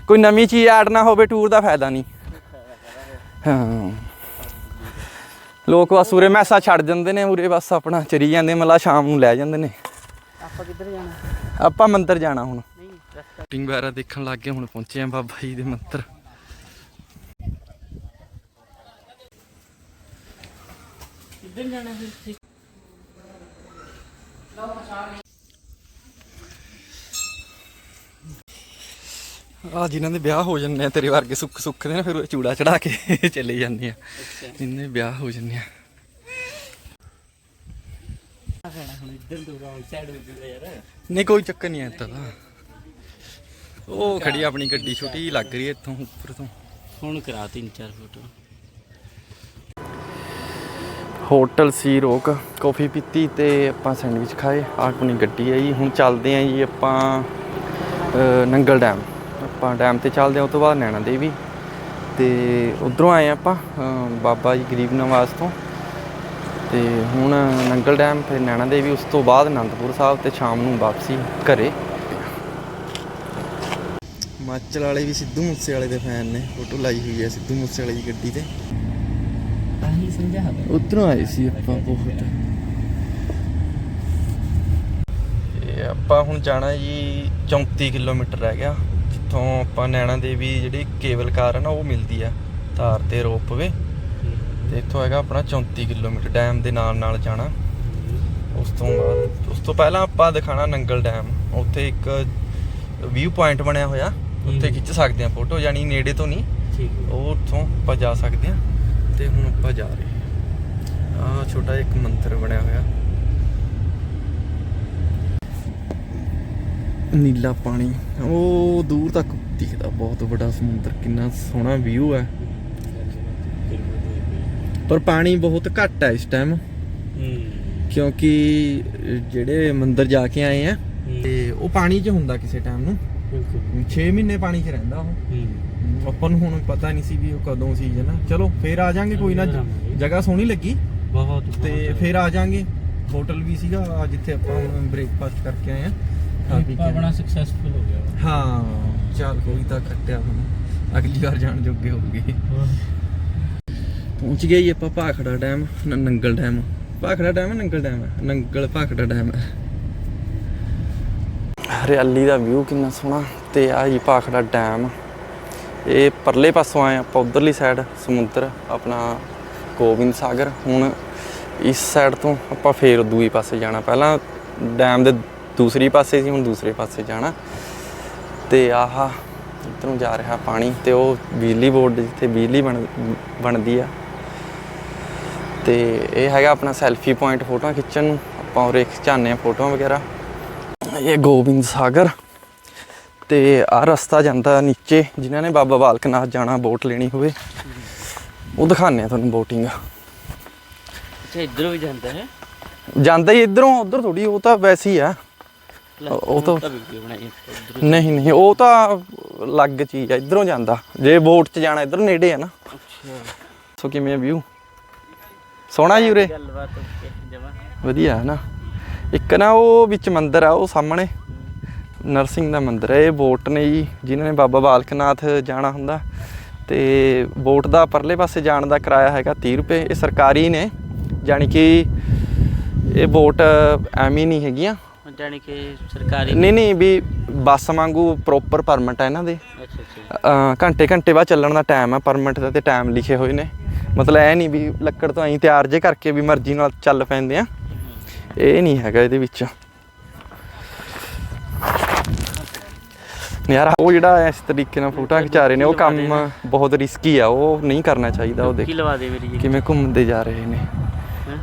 ਕੋਈ ਨਵੀਂ ਚੀਜ਼ ਐਡ ਨਾ ਹੋਵੇ ਟੂਰ ਦਾ ਫਾਇਦਾ ਨਹੀਂ। ਹਾਂ। ਲੋਕ ਬਸ ਉਰੇ ਮੈਸਾ ਛੱਡ ਜਾਂਦੇ ਨੇ ਉਰੇ ਬਸ ਆਪਣਾ ਚਰੀ ਜਾਂਦੇ ਮਲਾ ਸ਼ਾਮ ਨੂੰ ਲੈ ਜਾਂਦੇ ਨੇ।
ਆਪਾਂ ਕਿੱਧਰ ਜਾਣਾ?
ਆਪਾਂ ਮੰਦਿਰ ਜਾਣਾ ਹੁਣ। ਟਿੰਗ ਵਗੈਰਾ ਦੇਖਣ ਲੱਗ ਗਏ ਹੁਣ ਪਹੁੰਚੇ ਆ ਬਾਬਾ ਜੀ ਦੇ ਮੰਦਿਰ।
ਕਿੱਧਰ ਜਾਣਾ ਹੈ ਲਓ ਪਛਾਣ
ਆ ਜਿਨ੍ਹਾਂ ਦੇ ਵਿਆਹ ਹੋ ਜਾਂਦੇ ਆ ਤੇਰੇ ਵਰਗੇ ਸੁੱਖ ਸੁੱਖ ਦੇ ਨਾ ਫਿਰ ਚੂੜਾ ਚੜਾ ਕੇ ਚਲੇ ਜਾਂਦੇ ਆ। ਇੰਨੇ ਵਿਆਹ ਹੋ ਜਾਂਦੇ ਆ। ਨਹੀਂ ਕੋਈ ਚੱਕਰ ਨਹੀਂ ਇੱਥੇ ਦਾ। ਉਹ ਖੜੀ ਆਪਣੀ ਗੱਡੀ ਛੋਟੀ ਲੱਗ ਰਹੀ ਹੈ ਇੱਥੋਂ ਉੱਪਰ ਤੋਂ।
ਹੁਣ ਕਰਾ ਤਿੰਨ ਚਾਰ ਫੋਟੋ
ਹੋਟਲ ਸੀ ਰੋਕ ਕਾਫੀ ਪੀਤੀ ਤੇ ਆਪਾਂ ਸੈਂਡਵਿਚ ਖਾਏ ਆਪਣੀ ਗੱਡੀ ਆਈ ਹੁਣ ਚੱਲਦੇ ਆਂ ਜੀ ਆਪਾਂ ਨੰਗਲ ਡੈਮ। ਆਪਾਂ ਡੈਮ ਤੇ ਚੱਲਦੇ ਆ ਉਸ ਤੋਂ ਬਾਅਦ ਨੈਣਾ ਦੇਵੀ। ਤੇ ਉਧਰੋਂ ਆਏ ਆਪਾਂ ਬਾਬਾ ਜੀ ਗਰੀਬ ਨਵਾਜ਼ ਤੋਂ। ਤੇ ਹੁਣ ਨੰਗਲ ਡੈਮ ਫਿਰ ਨੈਣਾ ਦੇਵੀ ਉਸ ਤੋਂ ਬਾਅਦ ਅਨੰਦਪੁਰ ਸਾਹਿਬ ਤੇ ਸ਼ਾਮ ਨੂੰ ਵਾਪਸੀ ਘਰੇ। ਮਾਚਲ ਵਾਲੇ ਵੀ ਸਿੱਧੂ ਮੂਸੇ ਵਾਲੇ ਦੇ ਫੈਨ ਨੇ ਫੋਟੋ ਲਾਈ ਹੋਈ ਹੈ ਸਿੱਧੂ ਮੂਸੇ ਵਾਲੇ ਦੀ ਗੱਡੀ ਤੇ। ਆਹੀ ਆਏ ਸੀ ਆਪਾਂ ਬਹੁਤ। ਆਪਾਂ ਹੁਣ ਜਾਣਾ ਜੀ 34 ਕਿਲੋਮੀਟਰ ਰਹਿ ਗਿਆ। ਜਿੱਥੋਂ ਆਪਾਂ ਨੈਣਾ ਦੇਵੀ ਜਿਹੜੀ ਕੇਬਲ ਕਾਰ ਹੈ ਨਾ ਉਹ ਮਿਲਦੀ ਆ ਧਾਰ ਤੇ ਰੋਪਵੇ ਤੇ ਇੱਥੋਂ ਹੈਗਾ ਆਪਣਾ 34 ਕਿਲੋਮੀਟਰ ਡੈਮ ਦੇ ਨਾਲ ਨਾਲ ਜਾਣਾ। ਉਸ ਤੋਂ ਬਾਅਦ ਉਸ ਤੋਂ ਪਹਿਲਾਂ ਆਪਾਂ ਦਿਖਾਣਾ ਨੰਗਲ ਡੈਮ। ਉੱਥੇ ਇੱਕ ਵਿਊ ਪੁਆਇੰਟ ਬਣਿਆ ਹੋਇਆ। ਉੱਥੇ। ਖਿੱਚ ਸਕਦੇ ਆ ਫੋਟੋ ਯਾਨੀ ਨੇੜੇ ਤੋਂ ਨਹੀਂ। ਉਹ ਉੱਥੋਂ ਆਪਾਂ ਜਾ ਸਕਦੇ ਆ। ਤੇ ਹੁਣ ਆਪਾਂ ਜਾ ਰਹੇ ਆ ਛੋਟਾ ਇੱਕ ਮੰਦਿਰ ਬਣਿਆ ਹੋਇਆ। ਨੀਲਾ ਪਾਣੀ। ਉਹ ਦੂਰ ਤੱਕ ਦਿਖਦਾ ਬਹੁਤ ਵੱਡਾ ਸਮੁੰਦਰ ਕਿੰਨਾ ਸੋਹਣਾ ਵਿਊ ਹੈ। ਪਰ ਪਾਣੀ ਬਹੁਤ ਘੱਟ ਹੈ ਇਸ ਟਾਈਮ ਕਿਉਂਕਿ ਜਿਹੜੇ ਮੰਦਰ ਜਾ ਕੇ ਆਏ ਆ ਤੇ ਉਹ ਪਾਣੀ 'ਚ ਹੁੰਦਾ ਕਿਸੇ ਟਾਈਮ ਨੂੰ। 6 ਮਹੀਨੇ ਪਾਣੀ 'ਚ ਰਹਿੰਦਾ ਉਹ। ਆਪਾਂ ਨੂੰ ਹੁਣ ਪਤਾ ਨਹੀਂ ਸੀ ਵੀ ਉਹ ਕਦੋਂ ਸੀ ਜਨਾ ਚਲੋ ਫੇਰ ਆ ਜਾਾਂਗੇ ਕੋਈ ਨਾ। ਜਗ੍ਹਾ ਸੋਹਣੀ ਲੱਗੀ।
ਬਹੁਤ
ਤੇ ਫੇਰ ਆ ਜਾਾਂਗੇ। ਹੋਟਲ ਵੀ ਸੀਗਾ ਜਿੱਥੇ ਆਪਾਂ ਬ੍ਰੇਕਫਾਸਟ ਕਰਕੇ ਆਏ ਆ।
ਆਪਣਾ ਸਕਸੈਸਫੁਲ ਹੋ ਗਿਆ।
ਹਾਂ ਚੱਲ ਕੋਈ ਤਾਂ ਕੱਟਿਆ ਹੁਣ। ਅਗਲੀ ਵਾਰ ਜਾਣ ਜੋਗੇ ਹੋਗੇ ਪਹੁੰਚ ਗਏ ਆਪਾਂ Bhakra dam Nangal dam. Bhakra dam Nangal dam Nangal Bhakra dam ਹਰਿਆਲੀ ਦਾ ਵਿਊ ਕਿੰਨਾ ਸੋਹਣਾ ਤੇ ਆ ਜੀ ਭਾਖੜਾ ਡੈਮ। ਇਹ ਪਰਲੇ ਪਾਸੋਂ ਆਏ ਆਪਾਂ ਉਧਰਲੀ ਸਾਈਡ ਸਮੁੰਦਰ ਆਪਣਾ ਗੋਬਿੰਦ ਸਾਗਰ। ਹੁਣ ਇਸ ਸਾਈਡ ਤੋਂ ਆਪਾਂ ਫੇਰ ਦੂਈ ਪਾਸੇ ਜਾਣਾ। ਪਹਿਲਾਂ ਡੈਮ ਦੇ ਦੂਸਰੀ ਪਾਸੇ ਸੀ ਹੁਣ ਦੂਸਰੇ ਪਾਸੇ ਜਾਣਾ। ਤੇ ਆਹ ਇੱਧਰੋਂ ਜਾ ਰਿਹਾ ਪਾਣੀ ਤੇ ਉਹ ਬਿਜਲੀ ਬੋਰਡ ਜਿੱਥੇ ਬਿਜਲੀ ਬਣ ਬਣਦੀ ਆ। ਤੇ ਇਹ ਹੈਗਾ ਆਪਣਾ ਸੈਲਫੀ ਪੁਆਇੰਟ ਫੋਟੋਆਂ ਖਿੱਚਣ ਨੂੰ। ਆਪਾਂ ਉਰੇ ਖਿਚਾਉਂਦੇ ਆ ਫੋਟੋਆਂ ਵਗੈਰਾ। ਇਹ ਗੋਬਿੰਦ ਸਾਗਰ। ਤੇ ਆ ਰਸਤਾ ਜਾਂਦਾ ਨੀਚੇ ਜਿਨ੍ਹਾਂ ਨੇ ਬਾਬਾ ਬਾਲਕ ਨਾਥ ਜਾਣਾ ਬੋਟ ਲੈਣੀ ਹੋਵੇ। ਉਹ ਦਿਖਾਉਂਦੇ ਆ ਤੁਹਾਨੂੰ ਬੋਟਿੰਗ
ਅੱਛਾ ਇਧਰੋਂ ਵੀ ਜਾਂਦਾ ਹੈ?
ਜਾਂਦਾ ਹੀ ਇਧਰੋਂ ਉਧਰ ਥੋੜੀ ਉਹ ਤਾਂ ਵੈਸੇ ਆ। ਉਹ ਤਾਂ ਨਹੀਂ ਨਹੀਂ ਉਹ ਤਾਂ ਅਲੱਗ ਚੀਜ਼ ਆ ਇਧਰੋਂ ਜਾਂਦਾ। ਜੇ ਬੋਟ 'ਚ ਜਾਣਾ ਇਧਰ ਨੇੜੇ ਆ ਨਾ।
ਅੱਛਾ।
ਸੋ ਕਿਵੇਂ ਵਿਊ ਸੋਹਣਾ ਜੀ ਉਰੇ। ਵਧੀਆ ਹੈ ਨਾ? ਇੱਕ ਨਾ ਉਹ ਵਿੱਚ ਮੰਦਿਰ ਆ ਉਹ ਸਾਹਮਣੇ। ਨਰਸਿੰਘ ਦਾ ਮੰਦਿਰ ਹੈ ਇਹ ਬੋਟ ਨੇ ਜੀ ਜਿਨ੍ਹਾਂ ਨੇ ਬਾਬਾ ਬਾਲਕ ਨਾਥ ਜਾਣਾ ਹੁੰਦਾ। ਤੇ ਬੋਟ ਦਾ ਪਰਲੇ ਪਾਸੇ ਜਾਣ ਦਾ ਕਿਰਾਇਆ ਹੈਗਾ 30 ਰੁਪਏ। ਇਹ ਸਰਕਾਰੀ ਨੇ ਜਾਣੀ ਕਿ ਇਹ ਬੋਟ ਐਵੇਂ ਨਹੀਂ ਹੈਗੀਆਂ।
ਜਾਣੀ ਕਿ ਸਰਕਾਰੀ
ਨਹੀਂ ਨਹੀਂ ਵੀ ਬੱਸ ਵਾਂਗੂ ਪ੍ਰੋਪਰ ਪਰਮਿਟ ਹੈ ਇਹਨਾਂ ਦੇ।
ਅੱਛਾ ਅੱਛਾ।
ਅ, ਘੰਟੇ ਘੰਟੇ ਬਾਅਦ ਚੱਲਣ ਦਾ ਟਾਈਮ ਹੈ ਪਰਮਿਟ ਦਾ ਤੇ ਟਾਈਮ ਲਿਖੇ ਹੋਏ ਨੇ। ਮਤਲਬ ਇਹ ਨਹੀਂ ਵੀ ਲੱਕੜ ਤੋਂ ਐਂ ਤਿਆਰ ਜੇ ਕਰਕੇ ਵੀ ਮਰਜ਼ੀ ਨਾਲ ਚੱਲ ਪੈਂਦੇ ਆ। ਇਹ ਨਹੀਂ ਹੈਗਾ ਇਹਦੇ ਵਿੱਚ। ਯਾਰ ਉਹ ਜਿਹੜਾ ਇਸ ਤਰੀਕੇ ਨਾਲ ਫੋਟੋਆਂ ਖਿਚਾ ਰਹੇ ਨੇ ਉਹ ਕੰਮ ਬਹੁਤ ਰਿਸਕੀ ਆ ਉਹ ਨਹੀਂ ਕਰਨਾ ਚਾਹੀਦਾ ਉਹ ਦੇਖ
ਕੀ ਲਵਾ ਦੇ ਮੇਰੀ ਜੀ।
ਕਿਵੇਂ ਘੁੰਮਦੇ ਜਾ ਰਹੇ ਨੇ।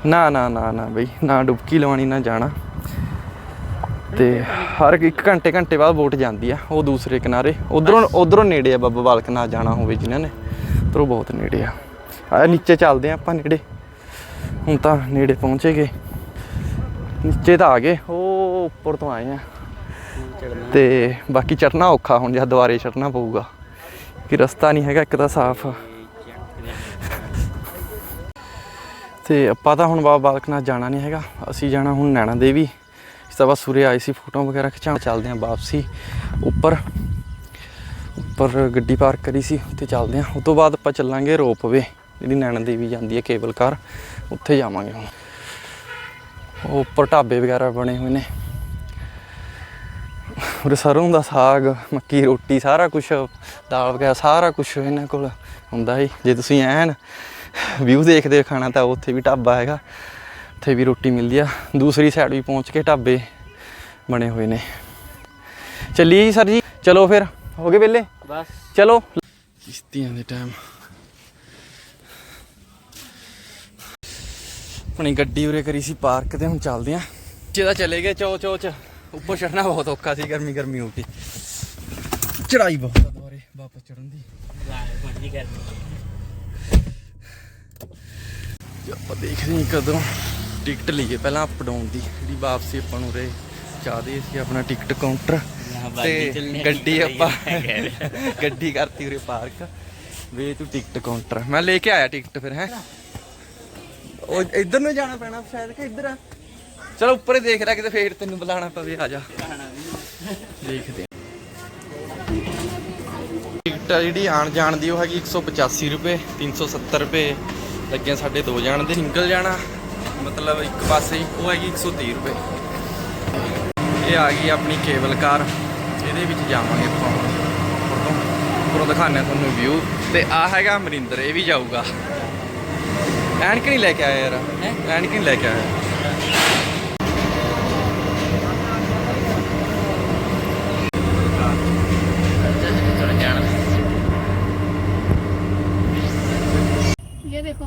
ਨਾ ਨਾ ਨਾ ਨਾ ਬਈ ਨਾ ਡੁਬਕੀ ਲਵਾਣੀ ਨਾ ਜਾਣਾ। ਤੇ ਹਰ ਇੱਕ ਘੰਟੇ ਘੰਟੇ ਬਾਅਦ ਵੋਟ ਜਾਂਦੀ ਆ, ਉਹ ਦੂਸਰੇ ਕਿਨਾਰੇ। ਉਧਰੋਂ ਉਧਰੋਂ ਨੇੜੇ ਆ ਬਾਬਾ ਬਾਲਕ ਨਾਥ ਜਾਣਾ ਹੋਵੇ ਜਿਨ੍ਹਾਂ ਨੇ, ਉਧਰੋਂ ਬਹੁਤ ਨੇੜੇ ਆ। ਆ ਨੀਚੇ ਚੱਲਦੇ ਆ ਆਪਾਂ ਨੇੜੇ। ਹੁਣ ਤਾਂ ਨੇੜੇ ਪਹੁੰਚੇ ਗਏ। ਨੀਚੇ ਤਾਂ ਆ ਗਏ, ਉਹ ਉੱਪਰ ਤੋਂ ਆਏ ਆ।
ਚੜਨਾ
ਤੇ ਬਾਕੀ ਚੜਨਾ ਔਖਾ ਹੁਣ ਜਦ ਦੁਬਾਰੇ ਚੜਨਾ ਪਊਗਾ। ਕਿ ਰਸਤਾ ਨਹੀਂ ਹੈਗਾ, ਇੱਕ ਤਾਂ ਸਾਫ਼। ਤੇ ਆਪਾਂ ਤਾਂ ਹੁਣ ਬਾਬਾ ਬਾਲਕ ਨਾਥ ਜਾਣਾ ਨਹੀਂ ਹੈਗਾ, ਅਸੀਂ ਜਾਣਾ ਹੁਣ ਨੈਣਾ ਦੇਵੀ। ਤੋਂ ਬਾਅਦ ਸੂਰੇ ਆਏ ਸੀ ਫੋਟੋ ਵਗੈਰਾ ਖਿਚਾਉਣ। ਚੱਲਦੇ ਆਂ ਵਾਪਸੀ। ਉੱਪਰ ਉੱਪਰ ਗੱਡੀ ਪਾਰਕ ਕਰੀ ਸੀ, ਉੱਥੇ ਚੱਲਦੇ ਆਂ ਉਸ ਤੋਂ ਬਾਅਦ ਆਪਾਂ ਚੱਲਾਂਗੇ ਰੋਪਵੇ, ਜਿਹੜੀ ਨੈਣਾ ਦੇਵੀ ਜਾਂਦੀ ਹੈ ਕੇਬਲ ਕਾਰ ਉੱਥੇ ਜਾਵਾਂਗੇ ਹੁਣ। ਉਹ ਉੱਪਰ ਢਾਬੇ ਵਗੈਰਾ ਬਣੇ ਹੋਏ ਨੇ। ਉਰੇ ਸਰੋਂ ਦਾ ਸਾਗ, ਮੱਕੀ ਰੋਟੀ, ਸਾਰਾ ਕੁਝ ਦਾਲ ਵਗੈਰਾ, ਸਾਰਾ ਕੁਝ ਇਹਨਾਂ ਕੋਲ ਹੁੰਦਾ ਹੈ ਜੇ ਤੁਸੀਂ ਐਨ ਵਿਊ ਦੇਖਦੇ ਹੋ ਖਾਣਾ, ਤਾਂ ਉੱਥੇ ਵੀ ਢਾਬਾ ਹੈਗਾ। ਉੱਥੇ ਵੀ ਰੋਟੀ ਮਿਲਦੀ ਆ। ਦੂਸਰੀ ਸਾਈਡ ਵੀ ਪਹੁੰਚ ਕੇ ਢਾਬੇ ਬਣੇ ਹੋਏ ਨੇ। ਚੱਲੀਏ ਜੀ ਸਰ ਜੀ? ਚਲੋ ਫਿਰ ਹੋ ਗਏ ਵੇਲੇ
ਬਸ।
ਚਲੋ। ਕਿਸ਼ਤੀਆਂ ਦੇ ਟਾਈਮ ਆਪਣੀ ਗੱਡੀ ਉਰੇ ਕਰੀ ਸੀ ਪਾਰਕ ਤੇ ਹੁਣ ਚੱਲਦੇ ਆਂ। ਜਿਹਦਾ ਚਲੇ ਗਏ ਚੋ ਚੋ ਚ। ਉੱਪਰ ਚੜਨਾ ਬਹੁਤ ਔਖਾ ਸੀ ਗਰਮੀ ਗਰਮੀ ਹੋ ਗਈ ਚੜਾਈ ਬਹੁਤ ਆ ਦੁਬਾਰੇ ਵਾਪਸ ਚੜਨ ਦੀ।
ਬੜੀ ਕਰਨੀ
ਤੇ ਆਪਾਂ ਦੇਖਦੇ ਹਾਂ ਕਦੋਂ ਟਿਕਟ ਲਈਏ ਪਹਿਲਾਂ ਅਪ ਡਾਊਨ ਦੀ ਜਿਹੜੀ ਵਾਪਸੀ ਆਪਾਂ ਨੂੰ ਰੇ ਚਾਹਦੇ ਸੀ ਆਪਣਾ ਟਿਕਟ ਕਾਊਂਟਰ। ਤੇ ਗੱਡੀ ਆਪਾਂ ਗੱਡੀ ਕਰਤੀ ਉਰੇ ਪਾਰਕ। ਵੇ ਤੂੰ ਟਿਕਟ ਕਾਊਂਟਰ। ਮੈਂ ਲੈ ਕੇ ਆਇਆ ਟਿਕਟ ਫਿਰ ਹੈ? ਉਹ ਇੱਧਰ ਨੂੰ ਜਾਣਾ ਪੈਣਾ ਸ਼ਾਇਦ ਕਿ ਇੱਧਰ ਆ? ਚਲੋ ਉੱਪਰ ਹੀ ਦੇਖ ਰਿਹਾ ਕਿਤੇ ਫੇਰ ਤੈਨੂੰ ਬੁਲਾਣਾ ਪਵੇ ਆ ਜਾ। ਦੇਖਦੇ ਟਿਕਟ ਜਿਹੜੀ ਆਣ ਜਾਣ ਦੀ ਉਹ ਹੈਗੀ 185 ਰੁਪਏ 370 ਰੁਪਏ। ਲੱਗੇ ਸਾਡੇ ਦੋ ਜਾਣ ਦੇ ਸਿੰਗਲ ਜਾਣਾ। ਮਤਲਬ ਇੱਕ ਪਾਸੇ ਹੀ ਉਹ ਹੈਗੀ 130 ਰੁਪਏ ਇਹ ਆ ਗਈ ਆਪਣੀ ਕੇਬਲ ਕਾਰ ਇਹਦੇ ਵਿੱਚ ਜਾਵਾਂਗੇ ਆਪਾਂ ਹੁਣ ਉੱਪਰੋਂ ਉੱਪਰੋਂ ਦਿਖਾਉਂਦੇ ਆ ਤੁਹਾਨੂੰ ਵਿਊ ਤੇ ਆ ਹੈਗਾ ਅਮਰਿੰਦਰ ਇਹ ਵੀ ਜਾਊਗਾ ਐਨਕ ਨਹੀਂ ਲੈ ਕੇ ਆਇਆ ਯਾਰ ਐਨਕ ਨਹੀਂ ਲੈ ਕੇ ਆਇਆ
ਚੜ ਜਾਣਾ
ये देखो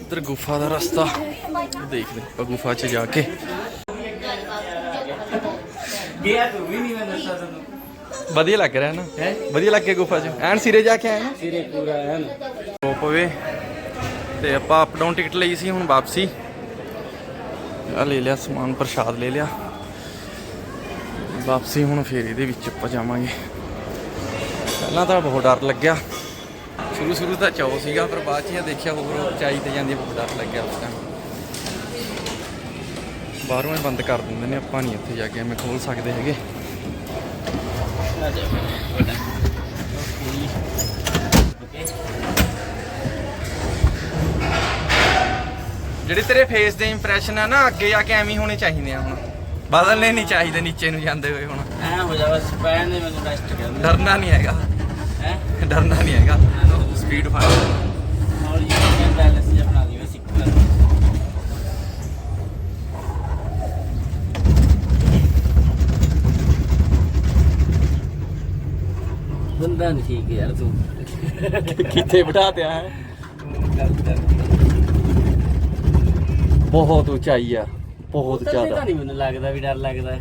ਇਧਰ ਗੁਫਾ ਦਾ ਰਸਤਾ। ਦੇਖਦੇ ਆਪਾਂ ਗੁਫਾ 'ਚ ਜਾ ਕੇ।
ਗਿਆ ਤੂੰ ਵੀ ਨਹੀਂ ਮੈਂ ਦੱਸਾਂ ਤੈਨੂੰ
ਵਧੀਆ ਲੱਗ ਰਿਹਾ ਨਾ?
ਹੈ?
ਵਧੀਆ ਲੱਗ ਗਿਆ ਗੁਫਾ 'ਚ। ਐਨ ਸਿਰੇ ਜਾ ਕੇ ਆਏ ਨਾ?
ਸਿਰੇ ਪੂਰਾ ਹੈ ਨਾ
ਹੋ ਪਵੇ। ਤੇ ਆਪਾਂ ਅਪ ਡਾਊਨ ਟਿਕਟ ਲਈ ਸੀ ਹੁਣ ਵਾਪਸੀ। ਆ ਲੈ ਲਿਆ ਸਮਾਨ ਪ੍ਰਸ਼ਾਦ ਲੈ ਲਿਆ। ਵਾਪਸੀ ਹੁਣ ਫੇਰ ਇਹਦੇ ਵਿੱਚ ਆਪਾਂ ਜਾਵਾਂਗੇ। ਪਹਿਲਾਂ ਤਾਂ ਬਹੁਤ ਡਰ ਲੱਗਿਆ। ਸ਼ੁਰੂ ਸ਼ੁਰੂ ਤਾਂ ਚਾਅ ਸੀਗਾ ਪਰ ਬਾਅਦ 'ਚ ਇਹ ਦੇਖਿਆ ਹੋਰ ਉਚਾਈ ਤੇ ਜਾਂਦੀ ਬਹੁਤ ਡਰ ਲੱਗਿਆ ਉਸ ਟਾਈਮ ਬਾਹਰੋਂ ਹੀ ਬੰਦ ਕਰ ਦਿੰਦੇ ਨੇ ਆਪਾਂ ਨਹੀਂ ਇੱਥੇ ਜਾ ਕੇ ਐਵੇਂ ਖੋਲ ਸਕਦੇ ਹੈਗੇ। ਜਿਹੜੇ ਤੇਰੇ ਫੇਸ ਦੇ ਇੰਪ੍ਰੈਸ਼ਨ ਆ ਨਾ ਅੱਗੇ ਜਾ ਕੇ ਐਵੇਂ ਹੋਣੇ ਚਾਹੀਦੇ ਆ ਹੁਣ। ਬਦਲਨੇ ਨਹੀਂ ਚਾਹੀਦੇ ਨੀਚੇ ਨੂੰ ਜਾਂਦੇ ਹੋਏ ਹੁਣ।
ਐ ਹੋ ਜਾ ਬਸ ਪੈਣ ਦੇ ਮੈਨੂੰ ਰੈਸਟ ਕਰ
ਡਰਨਾ ਨਹੀਂ ਹੈਗਾ।
ਹੈ?
ਡਰਨਾ ਨਹੀਂ ਹੈਗਾ। ਸਪੀਡ ਫੜ
ਔਰ ਇਹ ਮੈਂ ਬੈਲੈਂਸ ਜਿਹਾ ਬਣਾ ਲਈ ਇੱਕ ਬੰਦਾ ਨਹੀਂ ਠੀਕ ਯਾਰ ਤੂੰ।
ਕਿੱਥੇ ਬਿਠਾ ਦਿਆ ਹੈ
ਗਲਤ ਕਰ
ਬਹੁਤ ਉਚਾਈ ਆ ਬਹੁਤ ਜ਼ਿਆਦਾ।
ਨਹੀਂ ਮੈਨੂੰ ਲੱਗਦਾ ਵੀ ਡਰ ਲੱਗਦਾ।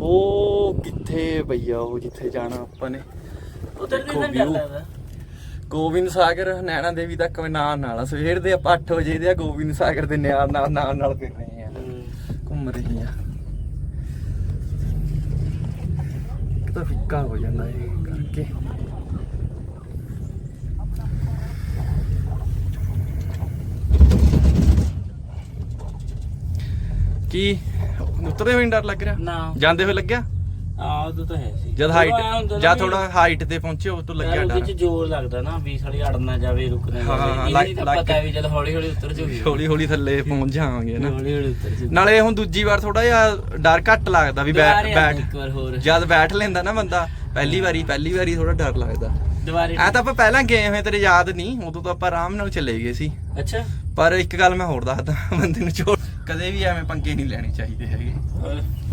ਉਹ ਕਿੱਥੇ ਭਈਆ ਉਹ ਜਿੱਥੇ ਜਾਣਾ ਆਪਾਂ ਨੇ?
ਉਧਰ
ਦੇਖੋ
ਨਹੀਂ ਡਰ
view।
ਲੱਗਦਾ
ਗੋਬਿੰਦ ਸਾਗਰ ਨੈਣਾ ਦੇਵੀ ਤੱਕ ਮੈਂ ਨਾਲ ਨਾਲ ਆ। ਸਵੇਰ ਦੇ ਆਪਾਂ 8 ਵਜੇ ਦੇ ਆ ਗੋਬਿੰਦ ਸਾਗਰ ਦੇ ਨਾਲ ਨਾਲ ਨਾਲ ਨਾਲ ਫਿਰ ਰਹੇ ਆ। ਘੁੰਮ ਰਹੇ ਆ। ਇੱਕ ਤਾਂ ਫਿੱਕਾ ਹੋ ਜਾਂਦਾ ਇਹ ਕਰਕੇ। ਕੀ? ਉਤਰਦੇ ਹੋਏ ਨੀ ਡਰ ਲੱਗ ਰਿਹਾ?
ਨਾ।
ਜਾਂਦੇ ਹੋਏ ਲੱਗਿਆ?
ਆ ਉਹ ਤਾਂ ਹੈ ਸੀ।
ਜਦ ਹਾਈਟ ਜਾਂ ਥੋੜਾ ਹਾਈਟ ਤੇ ਪਹੁੰਚੇ ਉਹ ਤੋਂ ਲੱਗਿਆ
ਉਹਦੇ
ਡਰ।
ਚ ਜ਼ੋਰ ਲੱਗਦਾ ਨਾ ਵੀ ਸਾਲੀ ਅੜ ਨਾ ਜਾਵੇ ਰੁਕ ਨਾ
ਹਾਂ,
ਜਾਵੇ।
ਹਾਂ,
ਪਤਾ ਵੀ ਜਦ ਹੌਲੀ ਹੌਲੀ ਉਤਰ ਜੂਗੀ।
ਹੌਲੀ ਹੌਲੀ ਥੱਲੇ ਪਹੁੰਚ ਜਾਵਾਂਗੇ ਨਾ।
ਹੌਲੀ ਹੌਲੀ ਉਤਰ ਜੂਗੀ।
ਨਾਲੇ ਹੁਣ ਦੂਜੀ ਵਾਰ ਥੋੜਾ ਜਿਹਾ ਡਰ ਘੱਟ ਲੱਗਦਾ ਵੀ ਬੈਠ।
ਆ
ਜਦ ਬੈਠ ਲੈਂਦਾ ਨਾ ਬੰਦਾ ਪਹਿਲੀ ਵਾਰੀ ਪਹਿਲੀ ਵਾਰੀ ਥੋੜਾ ਡਰ ਲੱਗਦਾ।
ਦੁਬਾਰੇ
ਐ ਤਾਂ ਆਪਾਂ ਪਹਿਲਾਂ ਗਏ ਹੋਏ ਤੇਰੇ ਯਾਦ ਨਹੀਂ ਉਦੋਂ ਤਾਂ ਆਪਾਂ ਆਰਾਮ ਨਾਲ ਚਲੇ ਗਏ ਸੀ।
ਅੱਛਾ।
ਪਰ ਇੱਕ ਗੱਲ ਮੈਂ ਹੋਰ ਦੱਸਦਾ ਬੰਦੇ ਨੂੰ ਛੋੜ ਕਦੇ ਵੀ ਐਵੇਂ ਪੰਗੇ ਨਹੀਂ ਲੈਣੇ ਚਾਹੀਦੇ ਹੈਗੇ।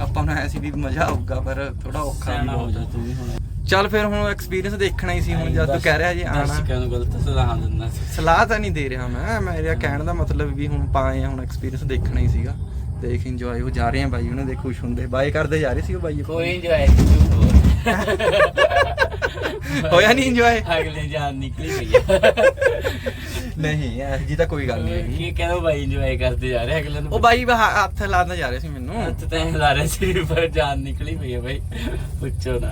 ਆਪਾਂ ਨੂੰ ਐ ਸੀ ਵੀ ਮਜ਼ਾ ਆਊਗਾ ਪਰ ਥੋੜਾ ਔਖਾ ਵੀ
ਹੋ ਜਾ ਤੂੰ ਵੀ ਹੁਣ।
ਚੱਲ ਫਿਰ ਹੁਣ ਐਕਸਪੀਰੀਅੰਸ ਦੇਖਣਾ ਹੀ ਸੀ ਹੁਣ ਜਦ ਤੂੰ ਕਹਿ ਰਿਹਾ ਜੀ ਆਣਾ
ਦਰਸ਼ਕਾਂ ਨੂੰ ਗਲਤ ਸਲਾਹ ਦਿੰਦਾ
ਸਲਾਹ ਤਾਂ ਨਹੀਂ ਦੇ ਰਿਹਾ ਮੈਂ। ਮੇਰਾ ਕਹਿਣ ਦਾ ਮਤਲਬ ਵੀ ਹੁਣ ਪਾਏ ਹੁਣ ਐਕਸਪੀਰੀਅੰਸ ਦੇਖਣਾ ਹੀ ਸੀਗਾ। ਦੇਖ ਇੰਜੋਏ ਹੋ ਜਾ ਰਹੇ ਆ ਬਾਈ ਉਹਨਾਂ ਦੇ ਖੁਸ਼ ਹੁੰਦੇ। ਬਾਈ ਕਰਦੇ ਜਾ ਰਹੇ ਸੀ ਉਹ ਬਾਈ
ਕੋਈ ਇੰਜੋਏ
ਹੋਇਆ ਨਹੀਂ ਇੰਜੋਏ
ਅਗਲੇ ਜਾਨ ਨਿਕਲੀ ਆ
ਨਹੀਂ ਐ ਜੀ ਤਾਂ ਕੋਈ ਗੱਲ ਨਹੀਂ ਹੈਗੀ
ਕੀ ਕਹਿੰਦਾ ਬਾਈ ਇੰਜੋਏ ਕਰਦੇ ਜਾ ਰਹੇ ਅਗਲੇ ਨੂੰ
ਉਹ ਬਾਈ ਹੱਥ ਲਾਉਂਦਾ ਜਾ ਰਿਹਾ ਸੀ ਮੈਨੂੰ
ਹੱਥ ਤਾਂ ਲਾ ਰਹੇ ਸੀ ਪਰ ਜਾਨ ਨਿਕਲੀ ਪਈ ਆ ਬਾਈ ਪੁੱਛੋ ਨਾ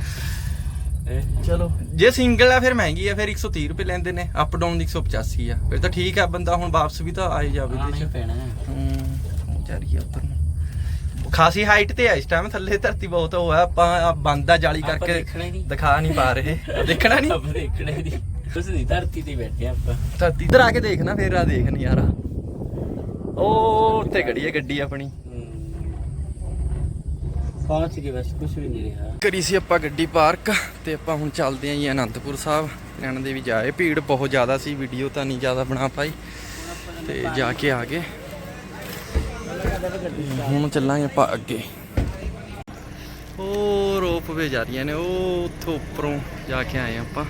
ਹੈਂ?
ਚਲੋ ਜੇ ਸਿੰਗਲ ਆ ਫਿਰ ਮਹਿੰਗੀ ਆ ਫਿਰ 130 ਰੁਪਏ ਲੈਂਦੇ ਨੇ ਅਪ ਡਾਊਨ ਦੀ 185 ਆ ਫਿਰ ਤਾਂ ਠੀਕ ਆ? ਬੰਦਾ ਹੁਣ ਵਾਪਸ ਵੀ ਤਾਂ ਆਏ ਜਾਵੇ ਇਹਦੇ
ਹੀ
ਚ
ਪੈਣਾ।
ਹੂੰ ਨੂੰ। ਖਾਸੀ ਹਾਈਟ ਤੇ ਆ ਇਸ ਟਾਈਮ ਥੱਲੇ ਧਰਤੀ ਬਹੁਤ ਹੋਇਆ ਆਪਾਂ ਆਹ ਬੰਦ ਆ ਜਾਲੀ
ਆਪਾਂ
ਕਰਕੇ। ਦਿਖਾ ਨਹੀਂ ਪਾ ਰਹੇ। ਦੇਖਣਾ ਨਹੀਂ?
ਆਪਾਂ ਦੇਖਣਾ ਦੀ। ਧਰਤੀ ਤੇ ਬੈਠੇ ਆਪਾਂ।
ਧਰਤੀ ਇੱਧਰ ਆ ਕੇ ਦੇਖਣਾ ਫੇਰ ਆ ਦੇਖ ਨਜ਼ਾਰਾ ਉਹ ਉੱਤੇ ਖੜੀ ਹੈ ਗੱਡੀ ਆਪਣੀ।
ਪਹੁੰਚ ਗਏ ਬਸ ਕੁਝ ਵੀ ਨਹੀਂ ਰਿਹਾ।
ਕਰੀ ਸੀ ਆਪਾਂ ਗੱਡੀ ਪਾਰਕ ਤੇ ਆਪਾਂ ਹੁਣ ਚੱਲਦੇ ਆਂ ਜੀ ਅਨੰਦਪੁਰ ਸਾਹਿਬ। ਨੈਣ ਦੇ ਵੀ ਜਾਏ। ਭੀੜ ਬਹੁਤ ਜ਼ਿਆਦਾ ਸੀ ਵੀਡੀਓ ਤਾਂ ਨਹੀਂ ਜ਼ਿਆਦਾ ਬਣਾ ਪਾਈ। ਤੇ ਜਾ ਕੇ ਆ ਗਏ। ਹੁਣ ਚੱਲਾਂਗੇ ਆਪਾਂ ਅੱਗੇ। ਉਹ ਰੋਪਵੇ ਜਾ ਰਹੀਆਂ ਨੇ, ਉਹ ਉੱਥੋਂ ਉੱਪਰੋਂ ਜਾ ਕੇ ਆਏ ਆਪਾਂ।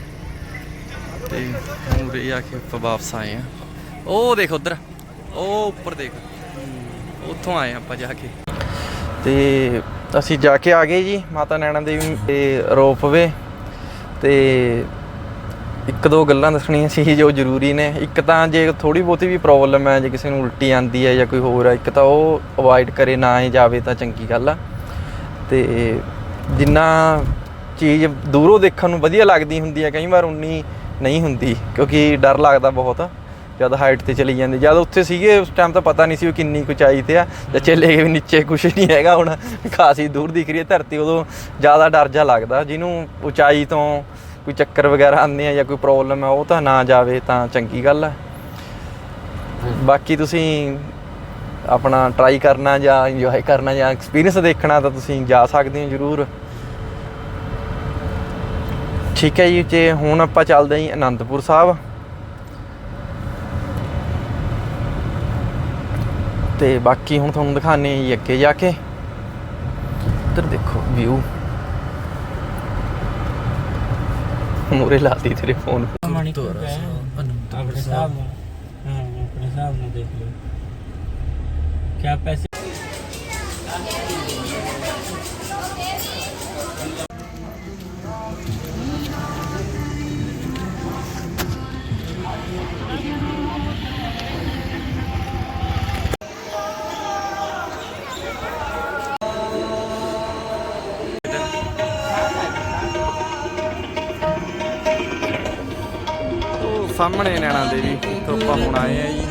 ਤੇ ਮੂਰੇ ਆ ਕੇ ਵਾਪਸ ਆਏ ਆ। ਉਹ ਦੇਖ ਉਧਰ, ਉਹ ਉੱਪਰ ਦੇਖ। ਉੱਥੋਂ ਆਏ ਆਪਾਂ ਜਾ ਕੇ। ਤੇ ਅਸੀਂ ਜਾ ਕੇ ਆ ਗਏ ਜੀ, ਮਾਤਾ ਨੈਣਾ ਦੇਵੀ, ਤੇ ਰੋਪਵੇ ਤੇ ਇੱਕ ਦੋ ਗੱਲਾਂ ਦੱਸਣੀਆਂ ਸੀ ਜੋ ਜ਼ਰੂਰੀ ਨੇ। ਇੱਕ ਤਾਂ ਜੇ ਥੋੜੀ ਬਹੁਤੀ ਵੀ ਪ੍ਰੋਬਲਮ ਹੈ, ਜੇ ਕਿਸੇ ਨੂੰ ਉਲਟੀ ਆਂਦੀ ਹੈ ਜਾਂ ਕੋਈ ਹੋਰ ਹੈ, ਇੱਕ ਤਾਂ ਉਹ ਅਵੋਇਡ ਕਰੇ, ਨਾ ਹੀ ਜਾਵੇ ਤਾਂ ਚੰਗੀ ਗੱਲ ਆ। ਤੇ ਜਿੰਨਾ ਚੀਜ਼ ਦੂਰੋਂ ਦੇਖਣ ਨੂੰ ਵਧੀਆ ਲੱਗਦੀ ਹੁੰਦੀ ਹੈ, ਕਈ ਵਾਰ ਉਨੀ ਨਹੀਂ ਹੁੰਦੀ, ਕਿਉਂਕਿ ਡਰ ਲੱਗਦਾ ਬਹੁਤ। ਜਦ ਹਾਈਟ ਤੇ ਚਲੀ ਜਾਂਦੀ, ਜਦ ਉੱਥੇ ਸੀਗੇ, ਉਸ ਟਾਈਮ ਤਾਂ ਪਤਾ ਨਹੀਂ ਸੀ ਉਹ ਕਿੰਨੀ ਕੁ ਉਚਾਈ ਤੇ ਆ ਤੇ ਚਲੇ ਗਏ ਵੀ ਨੀਚੇ ਕੁਝ ਨਹੀਂ ਹੈਗਾ ਹੁਣ। ਖਾਸੀ ਦੂਰ ਦਿਖ ਰਹੀ ਹੈ ਧਰਤੀ, ਉਦੋਂ ਜ਼ਿਆਦਾ ਡਰ ਜਾ ਲੱਗਦਾ। ਜਿਹਨੂੰ ਉਚਾਈ ਤੋਂ ਕੋਈ ਚੱਕਰ ਵਗੈਰਾ ਆਉਂਦੇ ਆ ਜਾਂ ਕੋਈ ਪ੍ਰੋਬਲਮ ਹੈ ਉਹ ਤਾਂ ਨਾ ਜਾਵੇ ਤਾਂ ਚੰਗੀ ਗੱਲ ਹੈ ਬਾਕੀ ਤੁਸੀਂ ਆਪਣਾ ਟਰਾਈ ਕਰਨਾ ਜਾਂ ਇੰਜੋਏ ਕਰਨਾ ਜਾਂ ਐਕਸਪੀਰੀਅੰਸ ਦੇਖਣਾ ਤਾਂ ਤੁਸੀਂ ਜਾ ਸਕਦੇ ਹੋ ਜਰੂਰ। ਠੀਕ ਹੈ ਜੀ, ਤੇ ਹੁਣ ਆਪਾਂ ਚੱਲਦੇ ਹਾਂ ਜੀ ਅਨੰਦਪੁਰ ਸਾਹਿਬ। ਤੇ ਬਾਕੀ ਹੁਣ ਤੁਹਾਨੂੰ ਦਿਖਾਣੇ ਜੀ ਅੱਗੇ ਜਾ ਕੇ। ਇੱਧਰ ਦੇਖੋ ਵਿਊ ਮੂਰੇ ਲਾਤੀ ਤੇਰੇ ਫੋਨ
ਮਣੀ ਆਪਣੇ ਹਿਸਾਬ ਨਾਲ। ਹਾਂ ਆਪਣੇ ਹਿਸਾਬ ਨਾਲ ਦੇਖ ਲਓ। ਕਿਆ ਪੈਸੇ
ਸਾਹਮਣੇ ਨੈਣਾ ਦੇਵੀ ਇੱਥੋਂ ਆਪਾਂ ਹੁਣ ਆਏ ਆ ਜੀ।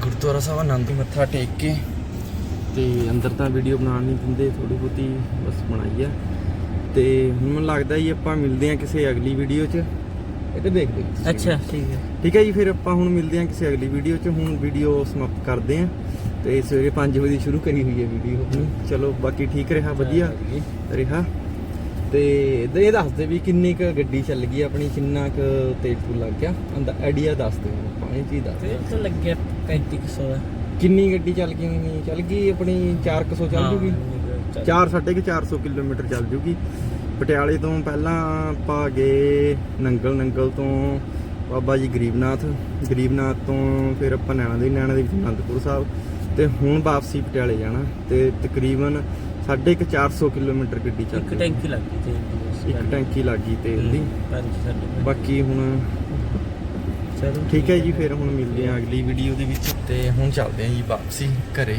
ਗੁਰਦੁਆਰਾ ਸਾਹਿਬ ਆਨੰਦ ਮੱਥਾ ਟੇਕ ਕੇ ਤੇ ਅੰਦਰ ਤਾਂ ਵੀਡੀਓ ਬਣਾਉਣ ਨਹੀਂ ਦਿੰਦੇ ਥੋੜੀ ਬਹੁਤੀ ਬਸ ਬਣਾਈ ਆ। ਤੇ ਹੁਣ ਮੈਨੂੰ ਲੱਗਦਾ ਜੀ ਆਪਾਂ ਮਿਲਦੇ ਆ ਕਿਸੇ ਅਗਲੀ ਵੀਡੀਓ 'ਚ। ਇਹ ਤੇ ਦੇਖ ਦੇਖ
ਅੱਛਾ ਠੀਕ ਹੈ।
ਠੀਕ ਹੈ ਜੀ ਫਿਰ ਆਪਾਂ ਹੁਣ ਮਿਲਦੇ ਹਾਂ ਕਿਸੇ ਅਗਲੀ ਵੀਡੀਓ 'ਚ। ਹੁਣ ਵੀਡੀਓ ਸਮਾਪਤ ਕਰਦੇ ਹਾਂ। ਤੇ ਸਵੇਰੇ 5 ਵਜੇ ਸ਼ੁਰੂ ਕਰੀ ਹੋਈ ਹੈ ਵੀਡੀਓ ਚਲੋ ਬਾਕੀ ਠੀਕ ਰਿਹਾ ਵਧੀਆ ਰਿਹਾ। ਤੇ ਇਹਦਾ ਇਹ ਦੱਸ ਦੇ ਵੀ ਕਿੰਨੀ ਕ ਗੱਡੀ ਚੱਲ ਗਈ ਆਪਣੀ ਕਿੰਨਾ ਕ ਤੇਲ ਤੂਲ ਲੱਗ ਗਿਆ? ਅੰਦਾ ਆਈਡੀਆ ਦੱਸ ਦੇ ਇਹ ਚੀਜ਼ ਦੱਸ ਦੇ।
ਤਾਂ ਲੱਗਿਆ 3500 ਦਾ।
ਕਿੰਨੀ ਗੱਡੀ ਚੱਲ ਗਈ ਹੋਣੀ? ਚੱਲ ਗਈ ਆਪਣੀ 400 ਚੱਲ ਜੂਗੀ। 4 450 ਕਿਲੋਮੀਟਰ ਚੱਲ ਜੂਗੀ। ਪਟਿਆਲੇ ਤੋਂ ਪਹਿਲਾਂ ਆਪਾਂ ਗਏ ਨੰਗਲ ਨੰਗਲ ਤੋਂ ਬਾਬਾ ਜੀ ਗਰੀਬਨਾਥ। ਗਰੀਬਨਾਥ ਤੋਂ ਫਿਰ ਆਪਾਂ ਨੈਣਾ ਦੇਵੀ ਨੈਣਾ ਦੇਵੀ ਤੋਂ ਅਨੰਦਪੁਰ ਸਾਹਿਬ। ਤੇ ਹੁਣ ਵਾਪਸੀ ਪਟਿਆਲੇ ਜਾਣਾ ਤੇ ਤਕਰੀਬਨ 450 ਕਿਲੋਮੀਟਰ ਗੱਡੀ ਚੱਲ
ਇੱਕ। ਟੈਂਕੀ ਲੱਗ ਤੇ
ਇੱਕ ਟੈਂਕੀ ਲੱਗ ਗਈ ਤੇਲ ਦੀ। ਬਾਕੀ ਹੁਣ
ਚਲੋ
ਠੀਕ ਹੈ ਜੀ ਫਿਰ ਹੁਣ ਮਿਲਦੇ ਹਾਂ ਅਗਲੀ ਵੀਡੀਓ ਦੇ ਵਿੱਚ ਤੇ ਹੁਣ ਚੱਲਦੇ ਹਾਂ ਜੀ ਵਾਪਸੀ ਘਰੇ।